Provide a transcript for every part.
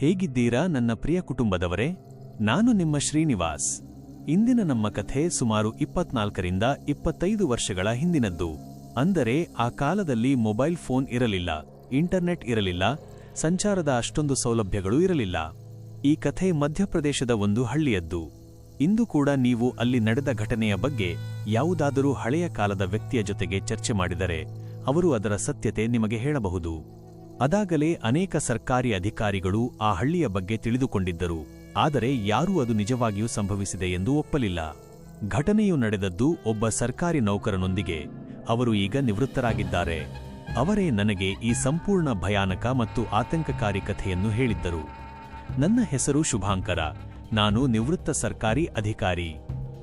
ಹೇಗಿದ್ದೀರಾ ನನ್ನ ಪ್ರಿಯ ಕುಟುಂಬದವರೇ? ನಾನು ನಿಮ್ಮ ಶ್ರೀನಿವಾಸ್. ಇಂದಿನ ನಮ್ಮ ಕಥೆ ಸುಮಾರು ಇಪ್ಪತ್ನಾಲ್ಕರಿಂದ ಇಪ್ಪತ್ತೈದು ವರ್ಷಗಳ ಹಿಂದಿನದ್ದು. ಅಂದರೆ ಆ ಕಾಲದಲ್ಲಿ ಮೊಬೈಲ್ ಫೋನ್ ಇರಲಿಲ್ಲ, ಇಂಟರ್ನೆಟ್ ಇರಲಿಲ್ಲ, ಸಂಚಾರದ ಅಷ್ಟೊಂದು ಸೌಲಭ್ಯಗಳು ಇರಲಿಲ್ಲ. ಈ ಕಥೆ ಮಧ್ಯಪ್ರದೇಶದ ಒಂದು ಹಳ್ಳಿಯದ್ದು. ಇಂದು ಕೂಡ ನೀವು ಅಲ್ಲಿ ನಡೆದ ಘಟನೆಯ ಬಗ್ಗೆ ಯಾವುದಾದರೂ ಹಳೆಯ ಕಾಲದ ವ್ಯಕ್ತಿಯ ಜೊತೆಗೆ ಚರ್ಚೆ ಮಾಡಿದರೆ, ಅವರು ಅದರ ಸತ್ಯತೆ ನಿಮಗೆ ಹೇಳಬಹುದು. ಅದಾಗಲೇ ಅನೇಕ ಸರ್ಕಾರಿ ಅಧಿಕಾರಿಗಳು ಆ ಹಳ್ಳಿಯ ಬಗ್ಗೆ ತಿಳಿದುಕೊಂಡಿದ್ದರು. ಆದರೆ ಯಾರೂ ಅದು ನಿಜವಾಗಿಯೂ ಸಂಭವಿಸಿದೆ ಎಂದು ಒಪ್ಪಲಿಲ್ಲ. ಘಟನೆಯು ನಡೆದದ್ದು ಒಬ್ಬ ಸರ್ಕಾರಿ ನೌಕರನೊಂದಿಗೆ. ಅವರು ಈಗ ನಿವೃತ್ತರಾಗಿದ್ದಾರೆ. ಅವರೇ ನನಗೆ ಈ ಸಂಪೂರ್ಣ ಭಯಾನಕ ಮತ್ತು ಆತಂಕಕಾರಿ ಕಥೆಯನ್ನು ಹೇಳಿದ್ದರು. ನನ್ನ ಹೆಸರು ಶುಭಾಂಕರ. ನಾನು ನಿವೃತ್ತ ಸರ್ಕಾರಿ ಅಧಿಕಾರಿ.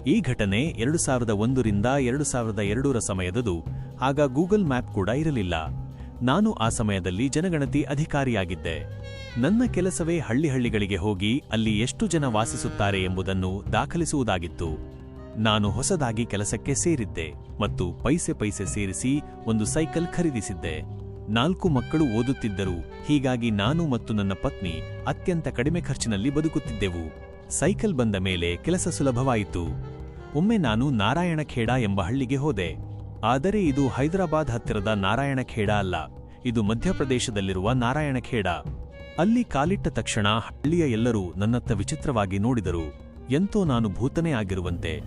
ಈ ಘಟನೆ ಎರಡು ಸಾವಿರದ ಒಂದರಿಂದ ಎರಡು ಸಾವಿರದ ಎರಡರ ಸಮಯದದು. ಆಗ ಗೂಗಲ್ ಮ್ಯಾಪ್ ಕೂಡ ಇರಲಿಲ್ಲ. ನಾನು ಆ ಸಮಯದಲ್ಲಿ ಜನಗಣತಿ ಅಧಿಕಾರಿಯಾಗಿದ್ದೆ. ನನ್ನ ಕೆಲಸವೇ ಹಳ್ಳಿ ಹಳ್ಳಿಗಳಿಗೆ ಹೋಗಿ ಅಲ್ಲಿ ಎಷ್ಟು ಜನ ವಾಸಿಸುತ್ತಾರೆ ಎಂಬುದನ್ನು ದಾಖಲಿಸುವುದಾಗಿತ್ತು. ನಾನು ಹೊಸದಾಗಿ ಕೆಲಸಕ್ಕೆ ಸೇರಿದ್ದೆ ಮತ್ತು ಪೈಸೆ ಪೈಸೆ ಸೇರಿಸಿ ಒಂದು ಸೈಕಲ್ ಖರೀದಿಸಿದ್ದೆ. ನಾಲ್ಕು ಮಕ್ಕಳು ಓದುತ್ತಿದ್ದರು, ಹೀಗಾಗಿ ನಾನು ಮತ್ತು ನನ್ನ ಪತ್ನಿ ಅತ್ಯಂತ ಕಡಿಮೆ ಖರ್ಚಿನಲ್ಲಿ ಬದುಕುತ್ತಿದ್ದೆವು. ಸೈಕಲ್ ಬಂದ ಮೇಲೆ ಕೆಲಸ ಸುಲಭವಾಯಿತು. ಒಮ್ಮೆ ನಾನು ನಾರಾಯಣಖೇಡ ಎಂಬ ಹಳ್ಳಿಗೆ ಹೋದೆ. ಆದರೆ ಇದು ಹೈದರಾಬಾದ್ ಹತ್ತಿರದ ನಾರಾಯಣಖೇಡ ಅಲ್ಲ. ಇದು ಮಧ್ಯಪ್ರದೇಶದಲ್ಲಿರುವ ನಾರಾಯಣಖೇಡ. ಅಲ್ಲಿ ಕಾಲಿಟ್ಟ ತಕ್ಷಣ ಹಳ್ಳಿಯ ಎಲ್ಲರೂ ನನ್ನತ್ತ ವಿಚಿತ್ರವಾಗಿ ನೋಡಿದರು. ಎಂತೋ ನಾನು ಭೂತನೇ ಆಗಿರುವಂತೆ.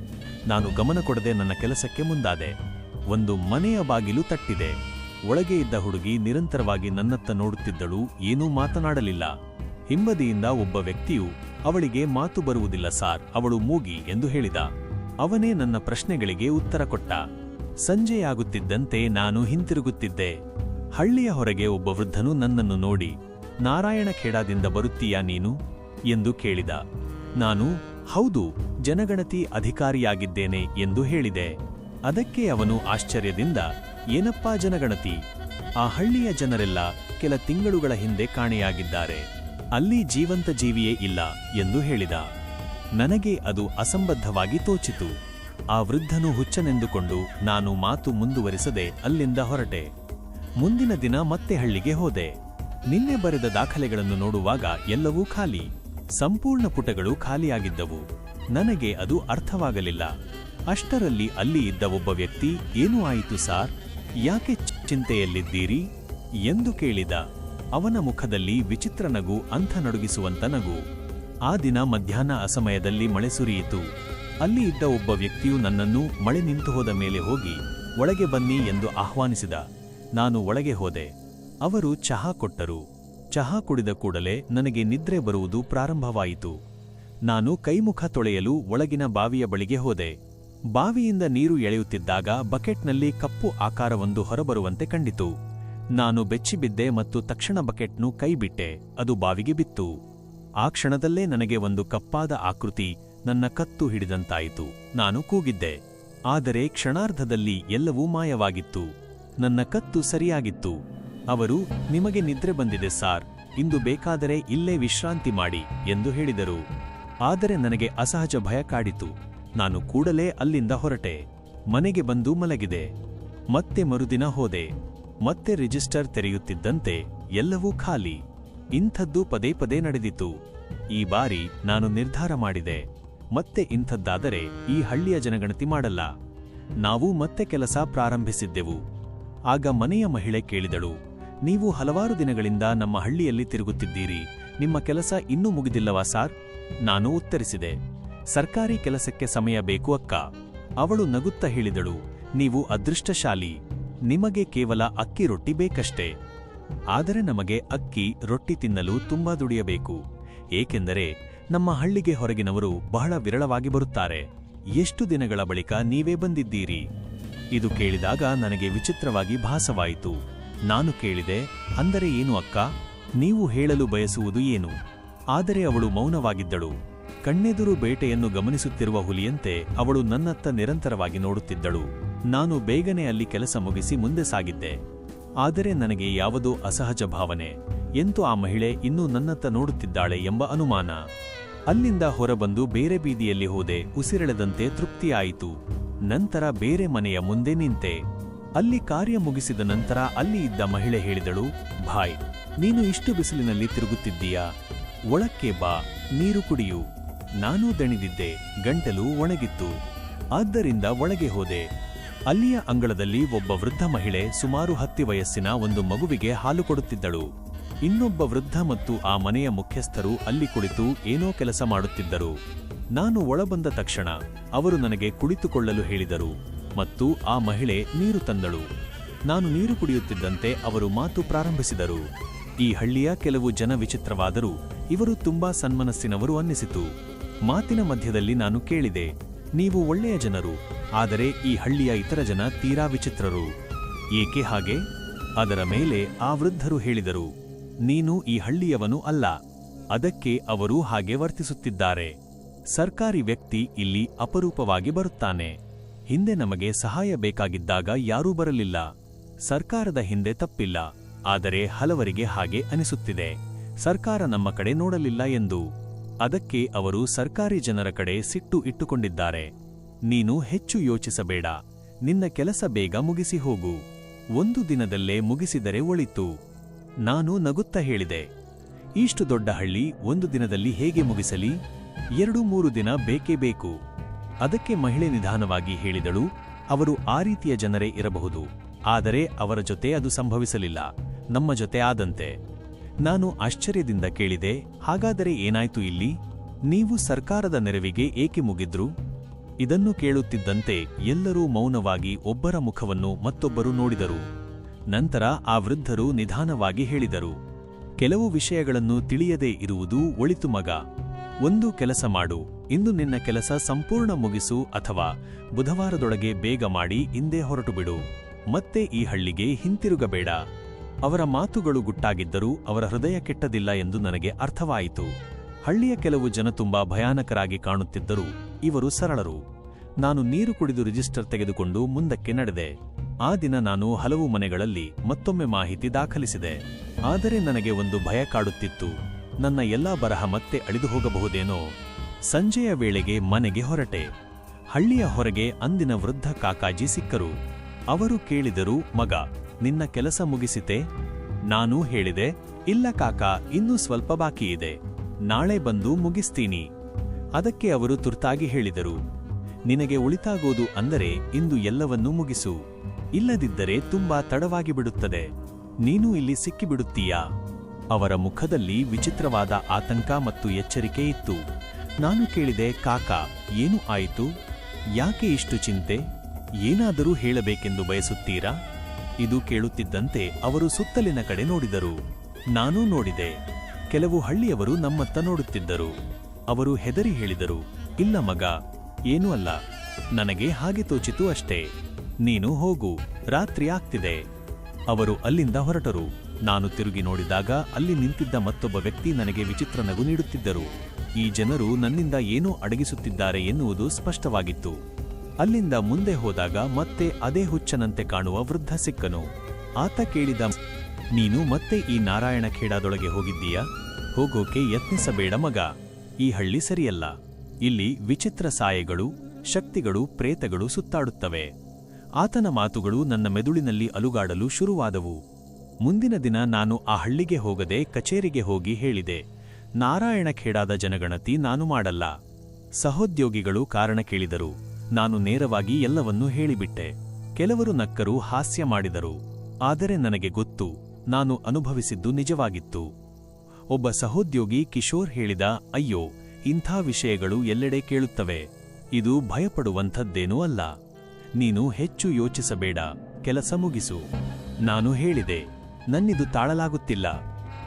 ನಾನು ಗಮನ ಕೊಡದೆ ನನ್ನ ಕೆಲಸಕ್ಕೆ ಮುಂದಾದೆ. ಒಂದು ಮನೆಯ ಬಾಗಿಲು ತಟ್ಟಿದೆ. ಒಳಗೆ ಇದ್ದ ಹುಡುಗಿ ನಿರಂತರವಾಗಿ ನನ್ನತ್ತ ನೋಡುತ್ತಿದ್ದಳು, ಏನೂ ಮಾತನಾಡಲಿಲ್ಲ. ಹಿಂಬದಿಯಿಂದ ಒಬ್ಬ ವ್ಯಕ್ತಿಯು, ಅವಳಿಗೆ ಮಾತು ಬರುವುದಿಲ್ಲ ಸಾರ್, ಅವಳು ಮೂಗಿ, ಎಂದು ಹೇಳಿದ. ಅವನೇ ನನ್ನ ಪ್ರಶ್ನೆಗಳಿಗೆ ಉತ್ತರ ಕೊಟ್ಟ. ಸಂಜೆಯಾಗುತ್ತಿದ್ದಂತೆ ನಾನು ಹಿಂತಿರುಗುತ್ತಿದ್ದೆ. ಹಳ್ಳಿಯ ಹೊರಗೆ ಒಬ್ಬ ವೃದ್ಧನು ನನ್ನನ್ನು ನೋಡಿ, ನಾರಾಯಣ ಖೇಡಾದಿಂದ ಬರುತ್ತೀಯಾ ನೀನು? ಎಂದು ಕೇಳಿದ. ನಾನು, ಹೌದು, ಜನಗಣತಿ ಅಧಿಕಾರಿಯಾಗಿದ್ದೇನೆ ಎಂದು ಹೇಳಿದೆ. ಅದಕ್ಕೆ ಅವನು ಆಶ್ಚರ್ಯದಿಂದ, ಏನಪ್ಪಾ ಜನಗಣತಿ? ಆ ಹಳ್ಳಿಯ ಜನರೆಲ್ಲ ಕೆಲ ತಿಂಗಳುಗಳ ಹಿಂದೆ ಕಾಣೆಯಾಗಿದ್ದಾರೆ. ಅಲ್ಲಿ ಜೀವಂತ ಜೀವಿಯೇ ಇಲ್ಲ ಎಂದು ಹೇಳಿದ. ನನಗೆ ಅದು ಅಸಂಬದ್ಧವಾಗಿ ತೋಚಿತು. ಆ ವೃದ್ಧನು ಹುಚ್ಚನೆಂದುಕೊಂಡು, ನಾನು ಮಾತು ಮುಂದುವರಿಸದೆ ಅಲ್ಲಿಂದ ಹೊರಟೆ. ಮುಂದಿನ ದಿನ ಮತ್ತೆ ಹಳ್ಳಿಗೆ ಹೋದೆ. ನಿನ್ನೆ ಬರೆದ ದಾಖಲೆಗಳನ್ನು ನೋಡುವಾಗ ಎಲ್ಲವೂ ಖಾಲಿ. ಸಂಪೂರ್ಣ ಪುಟಗಳು ಖಾಲಿಯಾಗಿದ್ದವು. ನನಗೆ ಅದು ಅರ್ಥವಾಗಲಿಲ್ಲ. ಅಷ್ಟರಲ್ಲಿ ಅಲ್ಲಿ ಇದ್ದ ಒಬ್ಬ ವ್ಯಕ್ತಿ, ಏನು ಆಯಿತು ಸಾರ್? ಯಾಕೆ ಚಿಂತೆಯಲ್ಲಿದ್ದೀರಿ? ಎಂದು ಕೇಳಿದ. ಅವನ ಮುಖದಲ್ಲಿ ವಿಚಿತ್ರ ನಗು, ಅಂಥ ನಡುಗಿಸುವಂತ ನಗು. ಆ ದಿನ ಮಧ್ಯಾಹ್ನ ಅಸಮಯದಲ್ಲಿ ಮಳೆ ಸುರಿಯಿತು. ಅಲ್ಲಿ ಇದ್ದ ಒಬ್ಬ ವ್ಯಕ್ತಿಯು ನನ್ನನ್ನು ಮಳೆ ನಿಂತು ಮೇಲೆ ಹೋಗಿ, ಒಳಗೆ ಬನ್ನಿ ಎಂದು ಆಹ್ವಾನಿಸಿದ. ನಾನು ಒಳಗೆ ಹೋದೆ. ಅವರು ಚಹಾ ಕೊಟ್ಟರು. ಚಹಾ ಕುಡಿದ ಕೂಡಲೇ ನನಗೆ ನಿದ್ರೆ ಬರುವುದು ಪ್ರಾರಂಭವಾಯಿತು. ನಾನು ಕೈಮುಖ ತೊಳೆಯಲು ಒಳಗಿನ ಬಾವಿಯ ಬಳಿಗೆ ಹೋದೆ. ಬಾವಿಯಿಂದ ನೀರು ಎಳೆಯುತ್ತಿದ್ದಾಗ ಬಕೆಟ್ನಲ್ಲಿ ಕಪ್ಪು ಆಕಾರವೊಂದು ಹೊರಬರುವಂತೆ ಕಂಡಿತು. ನಾನು ಬೆಚ್ಚಿಬಿದ್ದೆ ಮತ್ತು ತಕ್ಷಣ ಬಕೆಟ್ನು ಕೈಬಿಟ್ಟೆ. ಅದು ಬಾವಿಗೆ ಬಿತ್ತು. ಆ ಕ್ಷಣದಲ್ಲೇ ನನಗೆ ಒಂದು ಕಪ್ಪಾದ ಆಕೃತಿ ನನ್ನ ಕತ್ತು ಹಿಡಿದಂತಾಯಿತು. ನಾನು ಕೂಗಿದ್ದೆ. ಆದರೆ ಕ್ಷಣಾರ್ಧದಲ್ಲಿ ಎಲ್ಲವೂ ಮಾಯವಾಗಿತ್ತು. ನನ್ನ ಕತ್ತು ಸರಿಯಾಗಿತ್ತು. ಅವರು, ನಿಮಗೆ ನಿದ್ರೆ ಬಂದಿದೆ ಸಾರ್, ಇಂದು ಬೇಕಾದರೆ ಇಲ್ಲೇ ವಿಶ್ರಾಂತಿ ಮಾಡಿ, ಎಂದು ಹೇಳಿದರು. ಆದರೆ ನನಗೆ ಅಸಹಜ ಭಯ ಕಾಡಿತು. ನಾನು ಕೂಡಲೇ ಅಲ್ಲಿಂದ ಹೊರಟೆ. ಮನೆಗೆ ಬಂದು ಮಲಗಿದೆ. ಮತ್ತೆ ಮರುದಿನ ಹೋದೆ. ಮತ್ತೆ ರಿಜಿಸ್ಟರ್ ತೆರೆಯುತ್ತಿದ್ದಂತೆ ಎಲ್ಲವೂ ಖಾಲಿ. ಇಂಥದ್ದು ಪದೇ ಪದೇ ನಡೆದಿತು ಈ ಬಾರಿ ನಾನು ನಿರ್ಧಾರ ಮಾಡಿದೆ. ಮತ್ತೆ ಇಂಥದ್ದಾದರೆ ಈ ಹಳ್ಳಿಯ ಜನಗಣತಿ ಮಾಡಲ್ಲ. ನಾವು ಮತ್ತೆ ಕೆಲಸ ಪ್ರಾರಂಭಿಸಿದ್ದೆವು. ಆಗ ಮನೆಯ ಮಹಿಳೆ ಕೇಳಿದಳು, ನೀವು ಹಲವಾರು ದಿನಗಳಿಂದ ನಮ್ಮ ಹಳ್ಳಿಯಲ್ಲಿ ತಿರುಗುತ್ತಿದ್ದೀರಿ. ನಿಮ್ಮ ಕೆಲಸ ಇನ್ನೂ ಮುಗಿದಿಲ್ಲವಾ ಸಾರ್? ನಾನು ಉತ್ತರಿಸಿದೆ. ಸರ್ಕಾರಿ ಕೆಲಸಕ್ಕೆ ಸಮಯ ಬೇಕು ಅಕ್ಕ. ಅವಳು ನಗುತ್ತಾ ಹೇಳಿದಳು, ನೀವು ಅದೃಷ್ಟಶಾಲಿ. ನಿಮಗೆ ಕೇವಲ ಅಕ್ಕಿ ರೊಟ್ಟಿ ಬೇಕಷ್ಟೇ. ಆದರೆ ನಮಗೆ ಅಕ್ಕಿ, ರೊಟ್ಟಿ ತಿನ್ನಲು ತುಂಬಾ ದುಡಿಯಬೇಕು. ಏಕೆಂದರೆ ನಮ್ಮ ಹಳ್ಳಿಗೆ ಹೊರಗಿನವರು ಬಹಳ ವಿರಳವಾಗಿ ಬರುತ್ತಾರೆ. ಎಷ್ಟು ದಿನಗಳ ಬಳಿಕ ನೀವೇ ಬಂದಿದ್ದೀರಿ? ಇದು ಕೇಳಿದಾಗ ನನಗೆ ವಿಚಿತ್ರವಾಗಿ ಭಾಸವಾಯಿತು. ನಾನು ಕೇಳಿದೆ, ಅಂದರೆ ಏನು ಅಕ್ಕ? ನೀವು ಹೇಳಲು ಬಯಸುವುದು ಏನು? ಆದರೆ ಅವಳು ಮೌನವಾಗಿದ್ದಳು. ಕಣ್ಣೆದುರು ಬೇಟೆಯನ್ನು ಗಮನಿಸುತ್ತಿರುವ ಹುಲಿಯಂತೆ ಅವಳು ನನ್ನತ್ತ ನಿರಂತರವಾಗಿ ನೋಡುತ್ತಿದ್ದಳು. ನಾನು ಬೇಗನೆ ಅಲ್ಲಿ ಕೆಲಸ ಮುಗಿಸಿ ಮುಂದೆ ಸಾಗಿದ್ದೆ. ಆದರೆ ನನಗೆ ಯಾವುದೋ ಅಸಹಜ ಭಾವನೆ? ಎಂತೂ ಆ ಮಹಿಳೆ ಇನ್ನೂ ನನ್ನತ್ತ ನೋಡುತ್ತಿದ್ದಾಳೆ ಎಂಬ ಅನುಮಾನ? ಅಲ್ಲಿಂದ ಹೊರಬಂದು ಬೇರೆ ಬೀದಿಯಲ್ಲಿ ಹೋದೆ, ಉಸಿರೆಳೆದಂತೆ ತೃಪ್ತಿಯಾಯಿತು. ನಂತರ ಬೇರೆ ಮನೆಯ ಮುಂದೆ ನಿಂತೆ. ಅಲ್ಲಿ ಕಾರ್ಯ ಮುಗಿಸಿದ ನಂತರ ಅಲ್ಲಿ ಇದ್ದ ಮಹಿಳೆ ಹೇಳಿದಳು, ಭಾಯ್, ನೀನು ಇಷ್ಟು ಬಿಸಿಲಿನಲ್ಲಿ ತಿರುಗುತ್ತಿದ್ದೀಯಾ? ಒಳಕ್ಕೆ ಬಾ, ನೀರು ಕುಡಿಯು. ನಾನೂ ದಣಿದಿದ್ದೆ, ಗಂಟಲು ಒಣಗಿತ್ತು. ಆದ್ದರಿಂದ ಒಳಗೆ ಹೋದೆ. ಅಲ್ಲಿಯ ಅಂಗಳದಲ್ಲಿ ಒಬ್ಬ ವೃದ್ಧ ಮಹಿಳೆ ಸುಮಾರು ಹತ್ತಿ ವಯಸ್ಸಿನ ಒಂದು ಮಗುವಿಗೆ ಹಾಲು ಕೊಡುತ್ತಿದ್ದಳು. ಇನ್ನೊಬ್ಬ ವೃದ್ಧ ಮತ್ತು ಆ ಮನೆಯ ಮುಖ್ಯಸ್ಥರು ಅಲ್ಲಿ ಕುಳಿತು ಏನೋ ಕೆಲಸ ಮಾಡುತ್ತಿದ್ದರು. ನಾನು ಒಳಬಂದ ತಕ್ಷಣ ಅವರು ನನಗೆ ಕುಳಿತುಕೊಳ್ಳಲು ಹೇಳಿದರು ಮತ್ತು ಆ ಮಹಿಳೆ ನೀರು ತಂದಳು. ನಾನು ನೀರು ಕುಡಿಯುತ್ತಿದ್ದಂತೆ ಅವರು ಮಾತು ಪ್ರಾರಂಭಿಸಿದರು. ಈ ಹಳ್ಳಿಯ ಕೆಲವು ಜನ ವಿಚಿತ್ರವಾದರೂ ಇವರು ತುಂಬಾ ಸನ್ಮನಸ್ಸಿನವರು ಅನ್ನಿಸಿತು. ಮಾತಿನ ಮಧ್ಯದಲ್ಲಿ ನಾನು ಕೇಳಿದೆ, ನೀವು ಒಳ್ಳೆಯ ಜನರು, ಆದರೆ ಈ ಹಳ್ಳಿಯ ಇತರ ಜನ ತೀರಾ ವಿಚಿತ್ರರು. ಏಕೆ ಹಾಗೆ? ಅದರ ಮೇಲೆ ಆ ವೃದ್ಧರು ಹೇಳಿದರು. ನೀನು ಈ ಹಳ್ಳಿಯವನು ಅಲ್ಲ. ಅದಕ್ಕೆ ಅವರು ಹಾಗೆ ವರ್ತಿಸುತ್ತಿದ್ದಾರೆ. ಸರ್ಕಾರಿ ವ್ಯಕ್ತಿ ಇಲ್ಲಿ ಅಪರೂಪವಾಗಿ ಬರುತ್ತಾನೆ. ಹಿಂದೆ ನಮಗೆ ಸಹಾಯ ಬೇಕಾಗಿದ್ದಾಗ ಯಾರೂ ಬರಲಿಲ್ಲ. ಸರ್ಕಾರದ ಹಿಂದೆ ತಪ್ಪಿಲ್ಲ. ಆದರೆ ಹಲವರಿಗೆ ಹಾಗೆ ಅನಿಸುತ್ತಿದೆ. ಸರ್ಕಾರ ನಮ್ಮ ಕಡೆ ನೋಡಲಿಲ್ಲ ಎಂದು. ಅದಕ್ಕೆ ಅವರು ಸರ್ಕಾರಿ ಜನರ ಕಡೆ ಸಿಟ್ಟು ಇಟ್ಟುಕೊಂಡಿದ್ದಾರೆ. ನೀನು ಹೆಚ್ಚು ಯೋಚಿಸಬೇಡ. ನಿನ್ನ ಕೆಲಸ ಬೇಗ ಮುಗಿಸಿ ಹೋಗು. ಒಂದು ದಿನದಲ್ಲೇ ಮುಗಿಸಿದರೆ ಒಳಿತು. ನಾನು ನಗುತ್ತಾ ಹೇಳಿದೆ, ಇಷ್ಟು ದೊಡ್ಡ ಹಳ್ಳಿ ಒಂದು ದಿನದಲ್ಲಿ ಹೇಗೆ ಮುಗಿಸಲಿ? ಎರಡು ಮೂರು ದಿನ ಬೇಕೇ ಬೇಕು. ಅದಕ್ಕೆ ಮಹಿಳೆ ನಿಧಾನವಾಗಿ ಹೇಳಿದಳು, ಅವರು ಆ ರೀತಿಯ ಜನರೇ ಇರಬಹುದು, ಆದರೆ ಅವರ ಜೊತೆ ಅದು ಸಂಭವಿಸಲಿಲ್ಲ, ನಮ್ಮ ಜೊತೆ ಆದಂತೆ. ನಾನು ಆಶ್ಚರ್ಯದಿಂದ ಕೇಳಿದೆ, ಹಾಗಾದರೆ ಏನಾಯ್ತು ಇಲ್ಲಿ? ನೀವು ಸರ್ಕಾರದ ನೆರವಿಗೆ ಏಕೆ ಮುಗಿದ್ರು? ಇದನ್ನು ಕೇಳುತ್ತಿದ್ದಂತೆ ಎಲ್ಲರೂ ಮೌನವಾಗಿ ಒಬ್ಬರ ಮುಖವನ್ನು ಮತ್ತೊಬ್ಬರು ನೋಡಿದರು. ನಂತರ ಆ ವೃದ್ಧರು ನಿಧಾನವಾಗಿ ಹೇಳಿದರು, ಕೆಲವು ವಿಷಯಗಳನ್ನು ತಿಳಿಯದೇ ಇರುವುದು ಒಳಿತು ಮಗ. ಒಂದು ಕೆಲಸ ಮಾಡು. ಇಂದು ನಿನ್ನ ಕೆಲಸ ಸಂಪೂರ್ಣ ಮುಗಿಸು ಅಥವಾ ಬುಧವಾರದೊಳಗೆ ಬೇಗ ಮಾಡಿ ಹಿಂದೆ ಹೊರಟುಬಿಡು. ಮತ್ತೆ ಈ ಹಳ್ಳಿಗೆ ಹಿಂತಿರುಗಬೇಡ. ಅವರ ಮಾತುಗಳು ಗುಟ್ಟಾಗಿದ್ದರೂ ಅವರ ಹೃದಯ ಕೆಟ್ಟದಿಲ್ಲ ಎಂದು ನನಗೆ ಅರ್ಥವಾಯಿತು. ಹಳ್ಳಿಯ ಕೆಲವು ಜನ ತುಂಬಾ ಭಯಾನಕರಾಗಿ ಕಾಣುತ್ತಿದ್ದರೂ ಇವರು ಸರಳರು. ನಾನು ನೀರು ಕುಡಿದು ರಿಜಿಸ್ಟರ್ ತೆಗೆದುಕೊಂಡು ಮುಂದಕ್ಕೆ ನಡೆದೆ. ಆ ದಿನ ನಾನು ಹಲವು ಮನೆಗಳಲ್ಲಿ ಮತ್ತೊಮ್ಮೆ ಮಾಹಿತಿ ದಾಖಲಿಸಿದೆ. ಆದರೆ ನನಗೆ ಒಂದು ಭಯ ಕಾಡುತ್ತಿತ್ತು. ನನ್ನ ಎಲ್ಲಾ ಬರಹ ಮತ್ತೆ ಅಳಿದು ಹೋಗಬಹುದೇನೋ? ಸಂಜೆಯ ವೇಳೆಗೆ ಮನೆಗೆ ಹೊರಟೆ. ಹಳ್ಳಿಯ ಹೊರಗೆ ಅಂದಿನ ವೃದ್ಧ ಕಾಕಾಜಿ ಸಿಕ್ಕರು. ಅವರು ಕೇಳಿದರು, ಮಗ, ನಿನ್ನ ಕೆಲಸ ಮುಗಿಸಿತೆ? ನಾನು ಹೇಳಿದೆ, ಇಲ್ಲ ಕಾಕಾ, ಇನ್ನೂ ಸ್ವಲ್ಪ ಬಾಕಿಯಿದೆ. ನಾಳೆ ಬಂದು ಮುಗಿಸ್ತೀನಿ. ಅದಕ್ಕೆ ಅವರು ತುರ್ತಾಗಿ ಹೇಳಿದರು. ನಿನಗೆ ಉಳಿತಾಗೋದು ಅಂದರೆ ಇಂದು ಎಲ್ಲವನ್ನೂ ಮುಗಿಸು. ಇಲ್ಲದಿದ್ದರೆ ತುಂಬಾ ತಡವಾಗಿ ಬಿಡುತ್ತದೆ ನೀನು ಇಲ್ಲಿ ಸಿಕ್ಕಿಬಿಡುತ್ತೀಯಾ? ಅವರ ಮುಖದಲ್ಲಿ ವಿಚಿತ್ರವಾದ ಆತಂಕ ಮತ್ತು ಎಚ್ಚರಿಕೆ ಇತ್ತು. ನಾನು ಕೇಳಿದೆ, ಕಾಕ, ಏನು ಆಯಿತು? ಯಾಕೆ ಇಷ್ಟು ಚಿಂತೆ? ಏನಾದರೂ ಹೇಳಬೇಕೆಂದು ಬಯಸುತ್ತೀರಾ? ಇದು ಕೇಳುತ್ತಿದ್ದಂತೆ ಅವರು ಸುತ್ತಲಿನ ಕಡೆ ನೋಡಿದರು. ನಾನೂ ನೋಡಿದೆ. ಕೆಲವು ಹಳ್ಳಿಯವರು ನಮ್ಮತ್ತ ನೋಡುತ್ತಿದ್ದರು. ಅವರು ಹೆದರಿ ಹೇಳಿದರು, ಇಲ್ಲ ಮಗ ಏನೂ ಅಲ್ಲ. ನನಗೆ ಹಾಗೆ ತೋಚಿತು ಅಷ್ಟೇ. ನೀನು ಹೋಗು. ರಾತ್ರಿ ಆಗ್ತಿದೆ. ಅವರು ಅಲ್ಲಿಂದ ಹೊರಟರು. ನಾನು ತಿರುಗಿ ನೋಡಿದಾಗ ಅಲ್ಲಿ ನಿಂತಿದ್ದ ಮತ್ತೊಬ್ಬ ವ್ಯಕ್ತಿ ನನಗೆ ವಿಚಿತ್ರ ನಗು ನೀಡುತ್ತಿದ್ದರು. ಈ ಜನರು ನನ್ನಿಂದ ಏನೋ ಅಡಗಿಸುತ್ತಿದ್ದಾರೆ ಎನ್ನುವುದು ಸ್ಪಷ್ಟವಾಗಿತ್ತು. ಅಲ್ಲಿಂದ ಮುಂದೆ ಹೋದಾಗ ಮತ್ತೆ ಅದೇ ಹುಚ್ಚನಂತೆ ಕಾಣುವ ವೃದ್ಧ ಸಿಕ್ಕನು. ಆತ ಕೇಳಿದ, ನೀನು ಮತ್ತೆ ಈ ನಾರಾಯಣ ಖೇಡಾದೊಳಗೆ ಹೋಗಿದ್ದೀಯಾ? ಹೋಗೋಕೆ ಯತ್ನಿಸಬೇಡ ಮಗ. ಈ ಹಳ್ಳಿ ಸರಿಯಲ್ಲ. ಇಲ್ಲಿ ವಿಚಿತ್ರ ಸಾಯೆಗಳು, ಶಕ್ತಿಗಳು, ಪ್ರೇತಗಳು ಸುತ್ತಾಡುತ್ತವೆ. ಆತನ ಮಾತುಗಳು ನನ್ನ ಮೆದುಳಿನಲ್ಲಿ ಅಲುಗಾಡಲು ಶುರುವಾದವು. ಮುಂದಿನ ದಿನ ನಾನು ಆ ಹಳ್ಳಿಗೆ ಹೋಗದೆ ಕಚೇರಿಗೆ ಹೋಗಿ ಹೇಳಿದೆ ನಾರಾಯಣ ಖೇಡಾದ ಜನಗಣತಿ ನಾನು ಮಾಡಲ್ಲ. ಸಹೋದ್ಯೋಗಿಗಳು ಕಾರಣ ಕೇಳಿದರು, ನಾನು ನೇರವಾಗಿ ಎಲ್ಲವನ್ನೂ ಹೇಳಿಬಿಟ್ಟೆ. ಕೆಲವರು ನಕ್ಕರು ಹಾಸ್ಯ ಮಾಡಿದರು, ಆದರೆ ನನಗೆ ಗೊತ್ತು, ನಾನು ಅನುಭವಿಸಿದ್ದು ನಿಜವಾಗಿತ್ತು. ಒಬ್ಬ ಸಹೋದ್ಯೋಗಿ ಕಿಶೋರ್ ಹೇಳಿದ, ಅಯ್ಯೋ ಇಂಥ ವಿಷಯಗಳು ಎಲ್ಲೆಡೆ ಕೇಳುತ್ತವೆ. ಇದು ಭಯಪಡುವಂಥದ್ದೇನೂ ಅಲ್ಲ. ನೀನು ಹೆಚ್ಚು ಯೋಚಿಸಬೇಡ. ಕೆಲಸ ಮುಗಿಸು. ನಾನು ಹೇಳಿದೆ. ನನ್ನಿದು ತಾಳಲಾಗುತ್ತಿಲ್ಲ.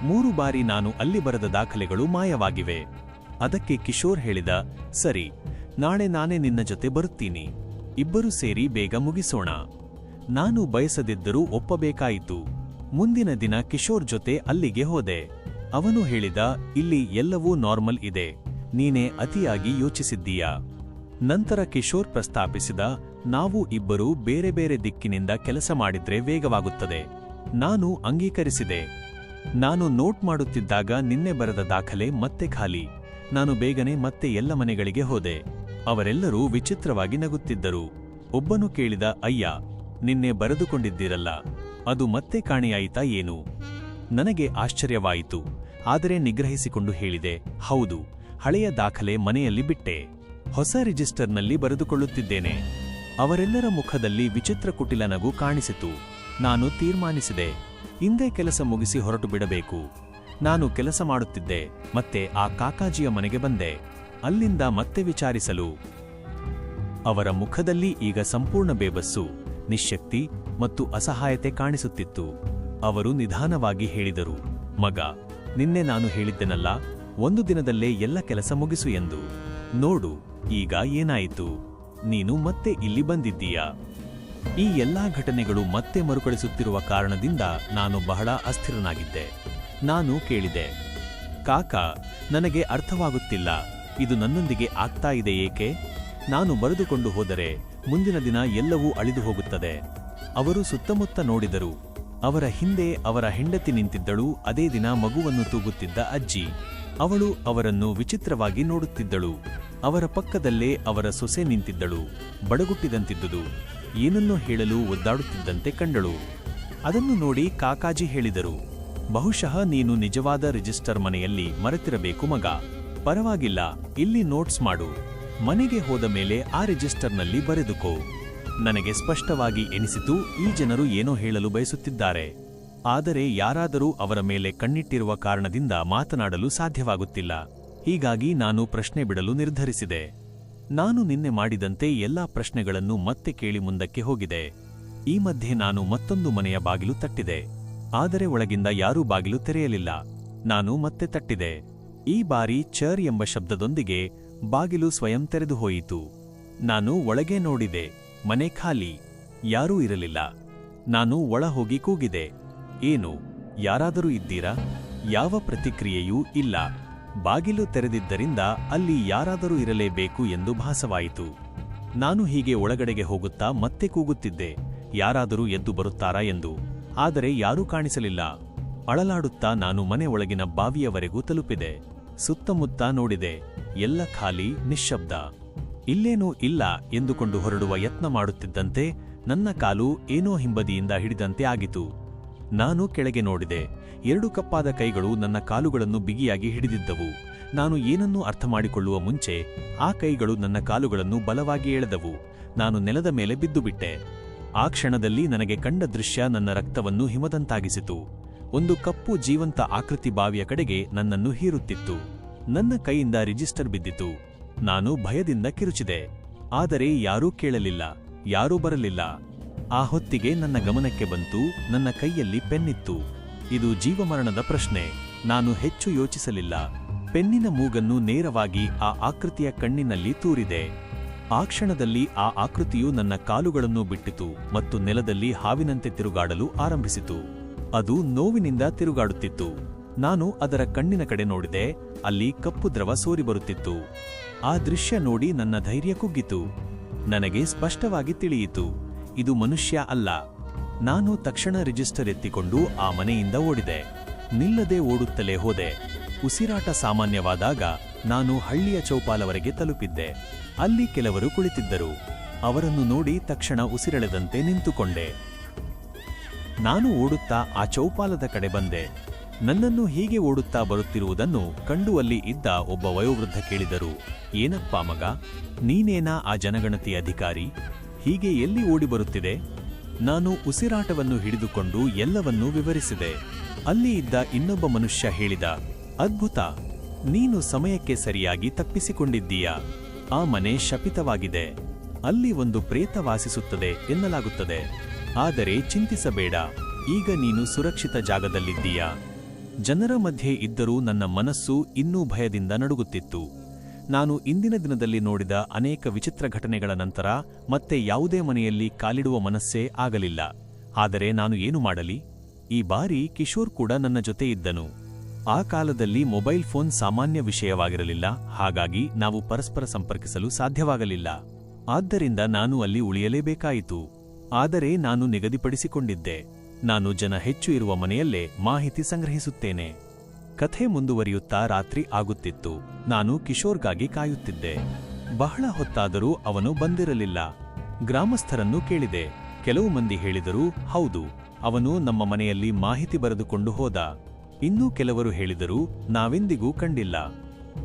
ಮೂರು ಬಾರಿ ನಾನು ಅಲ್ಲಿ ಬರೆದ ದಾಖಲೆಗಳು ಮಾಯವಾಗಿವೆ. ಅದಕ್ಕೆ ಕಿಶೋರ್ ಹೇಳಿದ, ಸರಿ, ನಾಳೆ ನಾನೇ ನಿನ್ನ ಜೊತೆ ಬರುತ್ತೀನಿ. ಇಬ್ಬರು ಸೇರಿ ಬೇಗ ಮುಗಿಸೋಣ. ನಾನು ಬಯಸದಿದ್ದರೂ ಒಪ್ಪಬೇಕಾಯಿತು. ಮುಂದಿನ ದಿನ ಕಿಶೋರ್ ಜೊತೆ ಅಲ್ಲಿಗೆ ಹೋದೆ. ಅವನು ಹೇಳಿದ, ಇಲ್ಲಿ ಎಲ್ಲವೂ ನಾರ್ಮಲ್ ಇದೆ. ನೀನೇ ಅತಿಯಾಗಿ ಯೋಚಿಸಿದ್ದೀಯಾ? ನಂತರ ಕಿಶೋರ್ ಪ್ರಸ್ತಾಪಿಸಿದ, ನಾವು ಇಬ್ಬರೂ ಬೇರೆ ಬೇರೆ ದಿಕ್ಕಿನಿಂದ ಕೆಲಸ ಮಾಡಿದ್ರೆ ವೇಗವಾಗುತ್ತದೆ. ನಾನು ಅಂಗೀಕರಿಸಿದೆ. ನಾನು ನೋಟ್ ಮಾಡುತ್ತಿದ್ದಾಗ ನಿನ್ನೆ ಬರೆದ ದಾಖಲೆ ಮತ್ತೆ ಖಾಲಿ. ನಾನು ಬೇಗನೆ ಮತ್ತೆ ಎಲ್ಲ ಮನೆಗಳಿಗೆ ಹೋದೆ. ಅವರೆಲ್ಲರೂ ವಿಚಿತ್ರವಾಗಿ ನಗುತ್ತಿದ್ದರು. ಒಬ್ಬನು ಕೇಳಿದ, ಅಯ್ಯ, ನಿನ್ನೆ ಬರೆದುಕೊಂಡಿದ್ದೀರಲ್ಲ. ಅದು ಮತ್ತೆ ಕಾಣೆಯಾಯಿತಾ ಏನು? ನನಗೆ ಆಶ್ಚರ್ಯವಾಯಿತು. ಆದರೆ ನಿಗ್ರಹಿಸಿಕೊಂಡು ಹೇಳಿದೆ, ಹೌದು. ಹಳೆಯ ದಾಖಲೆ ಮನೆಯಲ್ಲಿ ಬಿಟ್ಟೆ. ಹೊಸ ರಿಜಿಸ್ಟರ್ನಲ್ಲಿ ಬರೆದುಕೊಳ್ಳುತ್ತಿದ್ದೇನೆ. ಅವರೆಲ್ಲರ ಮುಖದಲ್ಲಿ ವಿಚಿತ್ರ ಕುಟಿಲ ನಗು ಕಾಣಿಸಿತು. ನಾನು ತೀರ್ಮಾನಿಸಿದೆ. ಹಿಂದೆ ಕೆಲಸ ಮುಗಿಸಿ ಹೊರಟು ಬಿಡಬೇಕು. ನಾನು ಕೆಲಸ ಮಾಡುತ್ತಿದ್ದೆ. ಮತ್ತೆ ಆ ಕಾಕಾಜಿಯ ಮನೆಗೆ ಬಂದೆ. ಅಲ್ಲಿಂದ ಮತ್ತೆ ವಿಚಾರಿಸಲು. ಅವರ ಮುಖದಲ್ಲಿ ಈಗ ಸಂಪೂರ್ಣ ಬೇಬಸ್ಸು ನಿಶಕ್ತಿ ಮತ್ತು ಅಸಹಾಯತೆ ಕಾಣಿಸುತ್ತಿತ್ತು. ಅವರು ನಿಧಾನವಾಗಿ ಹೇಳಿದರು, ಮಗ, ನಿನ್ನೆ ನಾನು ಹೇಳಿದ್ದೆನಲ್ಲ ಒಂದು ದಿನದಲ್ಲೇ ಎಲ್ಲ ಕೆಲಸ ಮುಗಿಸು ಎಂದು. ನೋಡು, ಈಗ ಏನಾಯಿತು? ನೀನು ಮತ್ತೆ ಇಲ್ಲಿ ಬಂದಿದ್ದೀಯಾ? ಈ ಎಲ್ಲಾ ಘಟನೆಗಳು ಮತ್ತೆ ಮರುಕಳಿಸುತ್ತಿರುವ ಕಾರಣದಿಂದ ನಾನು ಬಹಳ ಅಸ್ಥಿರನಾಗಿದ್ದೆ. ನಾನು ಕೇಳಿದೆ, ಕಾಕ, ನನಗೆ ಅರ್ಥವಾಗುತ್ತಿಲ್ಲ. ಇದು ನನ್ನೊಂದಿಗೆ ಆಗ್ತಾ ಇದೆ ಏಕೆ? ನಾನು ಬರೆದುಕೊಂಡು ಹೋದರೆ ಮುಂದಿನ ದಿನ ಎಲ್ಲವೂ ಅಳಿದು ಹೋಗುತ್ತದೆ. ಅವರು ಸುತ್ತಮುತ್ತ ನೋಡಿದರು. ಅವರ ಹಿಂದೆ ಅವರ ಹೆಂಡತಿ ನಿಂತಿದ್ದಳು, ಅದೇ ದಿನ ಮಗುವನ್ನು ತೂಗುತ್ತಿದ್ದ ಅಜ್ಜಿ. ಅವಳು ಅವರನ್ನು ವಿಚಿತ್ರವಾಗಿ ನೋಡುತ್ತಿದ್ದಳು. ಅವರ ಪಕ್ಕದಲ್ಲೇ ಅವರ ಸೊಸೆ ನಿಂತಿದ್ದಳು. ಬಡಗುಟ್ಟಿದಂತಿದ್ದುದು. ಏನನ್ನೋ ಹೇಳಲು ಒದ್ದಾಡುತ್ತಿದ್ದಂತೆ ಕಂಡಳು. ಅದನ್ನು ನೋಡಿ ಕಾಕಾಜಿ ಹೇಳಿದರು. ಬಹುಶಃ ನೀನು ನಿಜವಾದ ರಿಜಿಸ್ಟರ್ ಮನೆಯಲ್ಲಿ ಮರೆತಿರಬೇಕು ಮಗ. ಪರವಾಗಿಲ್ಲ, ಇಲ್ಲಿ ನೋಟ್ಸ್ ಮಾಡು. ಮನೆಗೆ ಹೋದ ಮೇಲೆ ಆ ರಿಜಿಸ್ಟರ್ನಲ್ಲಿ ಬರೆದುಕೋ. ನನಗೆ ಸ್ಪಷ್ಟವಾಗಿ ಎನಿಸಿತು, ಈ ಜನರು ಏನೋ ಹೇಳಲು ಬಯಸುತ್ತಿದ್ದಾರೆ. ಆದರೆ ಯಾರಾದರೂ ಅವರ ಮೇಲೆ ಕಣ್ಣಿಟ್ಟಿರುವ ಕಾರಣದಿಂದ ಮಾತನಾಡಲು ಸಾಧ್ಯವಾಗುತ್ತಿಲ್ಲ. ಹೀಗಾಗಿ ನಾನು ಪ್ರಶ್ನೆ ಬಿಡಲು ನಿರ್ಧರಿಸಿದೆ. ನಾನು ನಿನ್ನೆ ಮಾಡಿದಂತೆ ಎಲ್ಲಾ ಪ್ರಶ್ನೆಗಳನ್ನು ಮತ್ತೆ ಕೇಳಿ ಮುಂದಕ್ಕೆ ಹೋಗಿದೆ. ಈ ಮಧ್ಯೆ ನಾನು ಮತ್ತೊಂದು ಮನೆಯ ಬಾಗಿಲು ತಟ್ಟಿದೆ. ಆದರೆ ಒಳಗಿಂದ ಯಾರೂ ಬಾಗಿಲು ತೆರೆಯಲಿಲ್ಲ. ನಾನು ಮತ್ತೆ ತಟ್ಟಿದೆ. ಈ ಬಾರಿ ಚರ್ ಎಂಬ ಶಬ್ದದೊಂದಿಗೆ ಬಾಗಿಲು ಸ್ವಯಂ ತೆರೆದು ಹೋಯಿತು. ನಾನು ಒಳಗೆ ನೋಡಿದೆ. ಮನೆ ಖಾಲಿ. ಯಾರೂ ಇರಲಿಲ್ಲ. ನಾನು ಒಳ ಹೋಗಿ ಕೂಗಿದೆ. ಏನು, ಯಾರಾದರೂ ಇದ್ದೀರಾ? ಯಾವ ಪ್ರತಿಕ್ರಿಯೆಯೂ ಇಲ್ಲ. ಬಾಗಿಲು ತೆರೆದಿದ್ದರಿಂದ ಅಲ್ಲಿ ಯಾರಾದರೂ ಇರಲೇಬೇಕು ಎಂದು ಭಾಸವಾಯಿತು. ನಾನು ಹೀಗೆ ಒಳಗಡೆಗೆ ಹೋಗುತ್ತಾ ಮತ್ತೆ ಕೂಗುತ್ತಿದ್ದೆ. ಯಾರಾದರೂ ಎದ್ದು ಬರುತ್ತಾರಾ ಎಂದು. ಆದರೆ ಯಾರೂ ಕಾಣಿಸಲಿಲ್ಲ. ಅಳಲಾಡುತ್ತಾ ನಾನು ಮನೆ ಒಳಗಿನ ಬಾವಿಯವರೆಗೂ ತಲುಪಿದೆ. ಸುತ್ತಮುತ್ತ ನೋಡಿದೆ. ಎಲ್ಲ ಖಾಲಿ, ನಿಶ್ಶಬ್ದ. ಇಲ್ಲೇನೂ ಇಲ್ಲ ಎಂದುಕೊಂಡು ಹೊರಡುವ ಯತ್ನ ಮಾಡುತ್ತಿದ್ದಂತೆ ನನ್ನ ಕಾಲು ಏನೋ ಹಿಂಬದಿಯಿಂದ ಹಿಡಿದಂತೆ ಆಗಿತು ನಾನು ಕೆಳಗೆ ನೋಡಿದೆ. ಎರಡು ಕಪ್ಪಾದ ಕೈಗಳು ನನ್ನ ಕಾಲುಗಳನ್ನು ಬಿಗಿಯಾಗಿ ಹಿಡಿದಿದ್ದವು. ನಾನು ಏನನ್ನೂ ಅರ್ಥ ಮಾಡಿಕೊಳ್ಳುವ ಮುಂಚೆ ಆ ಕೈಗಳು ನನ್ನ ಕಾಲುಗಳನ್ನು ಬಲವಾಗಿ ಎಳೆದವು. ನಾನು ನೆಲದ ಮೇಲೆ ಬಿದ್ದುಬಿಟ್ಟೆ. ಆ ಕ್ಷಣದಲ್ಲಿ ನನಗೆ ಕಂಡ ದೃಶ್ಯ ನನ್ನ ರಕ್ತವನ್ನು ಹಿಮದಂತಾಗಿಸಿತು. ಒಂದು ಕಪ್ಪು ಜೀವಂತ ಆಕೃತಿ ಬಾವಿಯ ಕಡೆಗೆ ನನ್ನನ್ನು ಹೀರುತ್ತಿತ್ತು. ನನ್ನ ಕೈಯಿಂದ ರಿಜಿಸ್ಟರ್ ಬಿದ್ದಿತು. ನಾನು ಭಯದಿಂದ ಕಿರುಚಿದೆ. ಆದರೆ ಯಾರೂ ಕೇಳಲಿಲ್ಲ. ಯಾರೂ ಬರಲಿಲ್ಲ. ಆ ಹೊತ್ತಿಗೆ ನನ್ನ ಗಮನಕ್ಕೆ ಬಂತು, ನನ್ನ ಕೈಯಲ್ಲಿ ಪೆನ್ನಿತ್ತು. ಇದು ಜೀವಮರಣದ ಪ್ರಶ್ನೆ. ನಾನು ಹೆಚ್ಚು ಯೋಚಿಸಲಿಲ್ಲ. ಪೆನ್ನಿನ ಮೂಗನ್ನು ನೇರವಾಗಿ ಆ ಆಕೃತಿಯ ಕಣ್ಣಿನಲ್ಲಿ ತೂರಿದೆ. ಆ ಕ್ಷಣದಲ್ಲಿ ಆ ಆಕೃತಿಯು ನನ್ನ ಕಾಲುಗಳನ್ನು ಬಿಟ್ಟಿತು ಮತ್ತು ನೆಲದಲ್ಲಿ ಹಾವಿನಂತೆ ತಿರುಗಾಡಲು ಆರಂಭಿಸಿತು. ಅದು ನೋವಿನಿಂದ ತಿರುಗಾಡುತ್ತಿತ್ತು. ನಾನು ಅದರ ಕಣ್ಣಿನ ಕಡೆ ನೋಡಿದೆ, ಅಲ್ಲಿ ಕಪ್ಪು ದ್ರವ ಸೋರಿಬರುತ್ತಿತ್ತು. ಆ ದೃಶ್ಯ ನೋಡಿ ನನ್ನ ಧೈರ್ಯ ಕುಗ್ಗಿತು. ನನಗೆ ಸ್ಪಷ್ಟವಾಗಿ ತಿಳಿಯಿತು. ಇದು ಮನುಷ್ಯ ಅಲ್ಲ. ನಾನು ತಕ್ಷಣ ರಿಜಿಸ್ಟರ್ ಎತ್ತಿಕೊಂಡು ಆ ಮನೆಯಿಂದ ಓಡಿದೆ. ನಿಲ್ಲದೆ ಓಡುತ್ತಲೇ ಹೋದೆ. ಉಸಿರಾಟ ಸಾಮಾನ್ಯವಾದಾಗ ನಾನು ಹಳ್ಳಿಯ ಚೌಪಾಲವರೆಗೆ ತಲುಪಿದ್ದೆ. ಅಲ್ಲಿ ಕೆಲವರು ಕುಳಿತಿದ್ದರು. ಅವರನ್ನು ನೋಡಿ ತಕ್ಷಣ ಉಸಿರೆಳೆದಂತೆ ನಿಂತುಕೊಂಡೆ. ನಾನು ಓಡುತ್ತಾ ಆ ಚೌಪಾಲದ ಕಡೆ ಬಂದೆ. ನನ್ನನ್ನು ಹೀಗೆ ಓಡುತ್ತಾ ಬರುತ್ತಿರುವುದನ್ನು ಕಂಡು ಅಲ್ಲಿ ಇದ್ದ ಒಬ್ಬ ವಯೋವೃದ್ಧ ಕೇಳಿದರು. ಏನಪ್ಪಾ ಮಗ, ನೀನೇನಾ ಆ ಜನಗಣತಿ ಅಧಿಕಾರಿ? ಹೀಗೆ ಎಲ್ಲಿ ಓಡಿ ಬರುತ್ತಿದೆ ನಾನು ಉಸಿರಾಟವನ್ನು ಹಿಡಿದುಕೊಂಡು ಎಲ್ಲವನ್ನೂ ವಿವರಿಸಿದೆ. ಅಲ್ಲಿ ಇದ್ದ ಇನ್ನೊಬ್ಬ ಮನುಷ್ಯ ಹೇಳಿದ, ಅದ್ಭುತ! ನೀನು ಸಮಯಕ್ಕೆ ಸರಿಯಾಗಿ ತಪ್ಪಿಸಿಕೊಂಡಿದ್ದೀಯ? ಆ ಮನೆ ಶಪಿತವಾಗಿದೆ. ಅಲ್ಲಿ ಒಂದು ಪ್ರೇತ ವಾಸಿಸುತ್ತದೆ ಎನ್ನಲಾಗುತ್ತದೆ. ಆದರೆ ಚಿಂತಿಸಬೇಡ. ಈಗ ನೀನು ಸುರಕ್ಷಿತ ಜಾಗದಲ್ಲಿದ್ದೀಯಾ? ಜನರ ಮಧ್ಯೆ ಇದ್ದರೂ ನನ್ನ ಮನಸ್ಸು ಇನ್ನೂ ಭಯದಿಂದ ನಡುಗುತ್ತಿತ್ತು. ನಾನು ಇಂದಿನ ದಿನದಲ್ಲಿ ನೋಡಿದ ಅನೇಕ ವಿಚಿತ್ರ ಘಟನೆಗಳ ನಂತರ ಮತ್ತೆ ಯಾವುದೇ ಮನೆಯಲ್ಲಿ ಕಾಲಿಡುವ ಮನಸ್ಸೇ ಆಗಲಿಲ್ಲ. ಆದರೆ ನಾನು ಏನು ಮಾಡಲಿ? ಈ ಬಾರಿ ಕಿಶೋರ್ ಕೂಡ ನನ್ನ ಜೊತೆ ಇದ್ದನು. ಆ ಕಾಲದಲ್ಲಿ ಮೊಬೈಲ್ ಫೋನ್ ಸಾಮಾನ್ಯ ವಿಷಯವಾಗಿರಲಿಲ್ಲ. ಹಾಗಾಗಿ ನಾವು ಪರಸ್ಪರ ಸಂಪರ್ಕಿಸಲು ಸಾಧ್ಯವಾಗಲಿಲ್ಲ. ಆದ್ದರಿಂದ ನಾನು ಅಲ್ಲಿ ಉಳಿಯಲೇಬೇಕಾಯಿತು. ಆದರೆ ನಾನು ನಿಗದಿಪಡಿಸಿಕೊಂಡಿದ್ದೆ. ನಾನು ಜನ ಹೆಚ್ಚು ಇರುವ ಮನೆಯಲ್ಲೇ ಮಾಹಿತಿ ಸಂಗ್ರಹಿಸುತ್ತೇನೆ. ಕಥೆ ಮುಂದುವರಿಯುತ್ತಾ ರಾತ್ರಿ ಆಗುತ್ತಿತ್ತು. ನಾನು ಕಿಶೋರ್ಗಾಗಿ ಕಾಯುತ್ತಿದ್ದೆ. ಬಹಳ ಹೊತ್ತಾದರೂ ಅವನು ಬಂದಿರಲಿಲ್ಲ. ಗ್ರಾಮಸ್ಥರನ್ನು ಕೇಳಿದೆ. ಕೆಲವು ಮಂದಿ ಹೇಳಿದರು, ಹೌದು, ಅವನು ನಮ್ಮ ಮನೆಯಲ್ಲಿ ಮಾಹಿತಿ ಬರೆದುಕೊಂಡು ಹೋದ. ಇನ್ನೂ ಕೆಲವರು ಹೇಳಿದರು ನಾವೆಂದಿಗೂ ಕಂಡಿಲ್ಲ.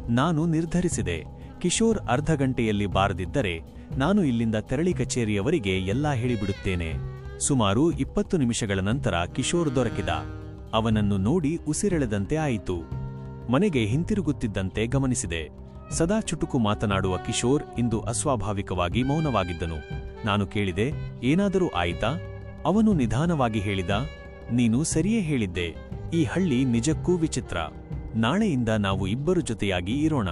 ನಾನು ನಿರ್ಧರಿಸಿದೆ. ಕಿಶೋರ್ ಅರ್ಧ ಗಂಟೆಯಲ್ಲಿ ಬಾರದಿದ್ದರೆ ನಾನು ಇಲ್ಲಿಂದ ತೆರಳಿ ಕಚೇರಿಯವರಿಗೆ ಎಲ್ಲಾ ಹೇಳಿಬಿಡುತ್ತೇನೆ. ಸುಮಾರು ಇಪ್ಪತ್ತು ನಿಮಿಷಗಳ ನಂತರ ಕಿಶೋರ್ ದೊರಕಿದ. ಅವನನ್ನು ನೋಡಿ ಉಸಿರೆಳೆದಂತೆ ಆಯಿತು. ಮನೆಗೆ ಹಿಂತಿರುಗುತ್ತಿದ್ದಂತೆ ಗಮನಿಸಿದೆ. ಸದಾ ಚುಟುಕು ಮಾತನಾಡುವ ಕಿಶೋರ್ ಇಂದು ಅಸ್ವಾಭಾವಿಕವಾಗಿ ಮೌನವಾಗಿದ್ದನು. ನಾನು ಕೇಳಿದೆ, ಏನಾದರೂ ಆಯಿತಾ? ಅವನು ನಿಧಾನವಾಗಿ ಹೇಳಿದ, ನೀನು ಸರಿಯೇ ಹೇಳಿದ್ದೆ. ಈ ಹಳ್ಳಿ ನಿಜಕ್ಕೂ ವಿಚಿತ್ರ. ನಾಳೆಯಿಂದ ನಾವು ಇಬ್ಬರು ಜೊತೆಯಾಗಿ ಇರೋಣ.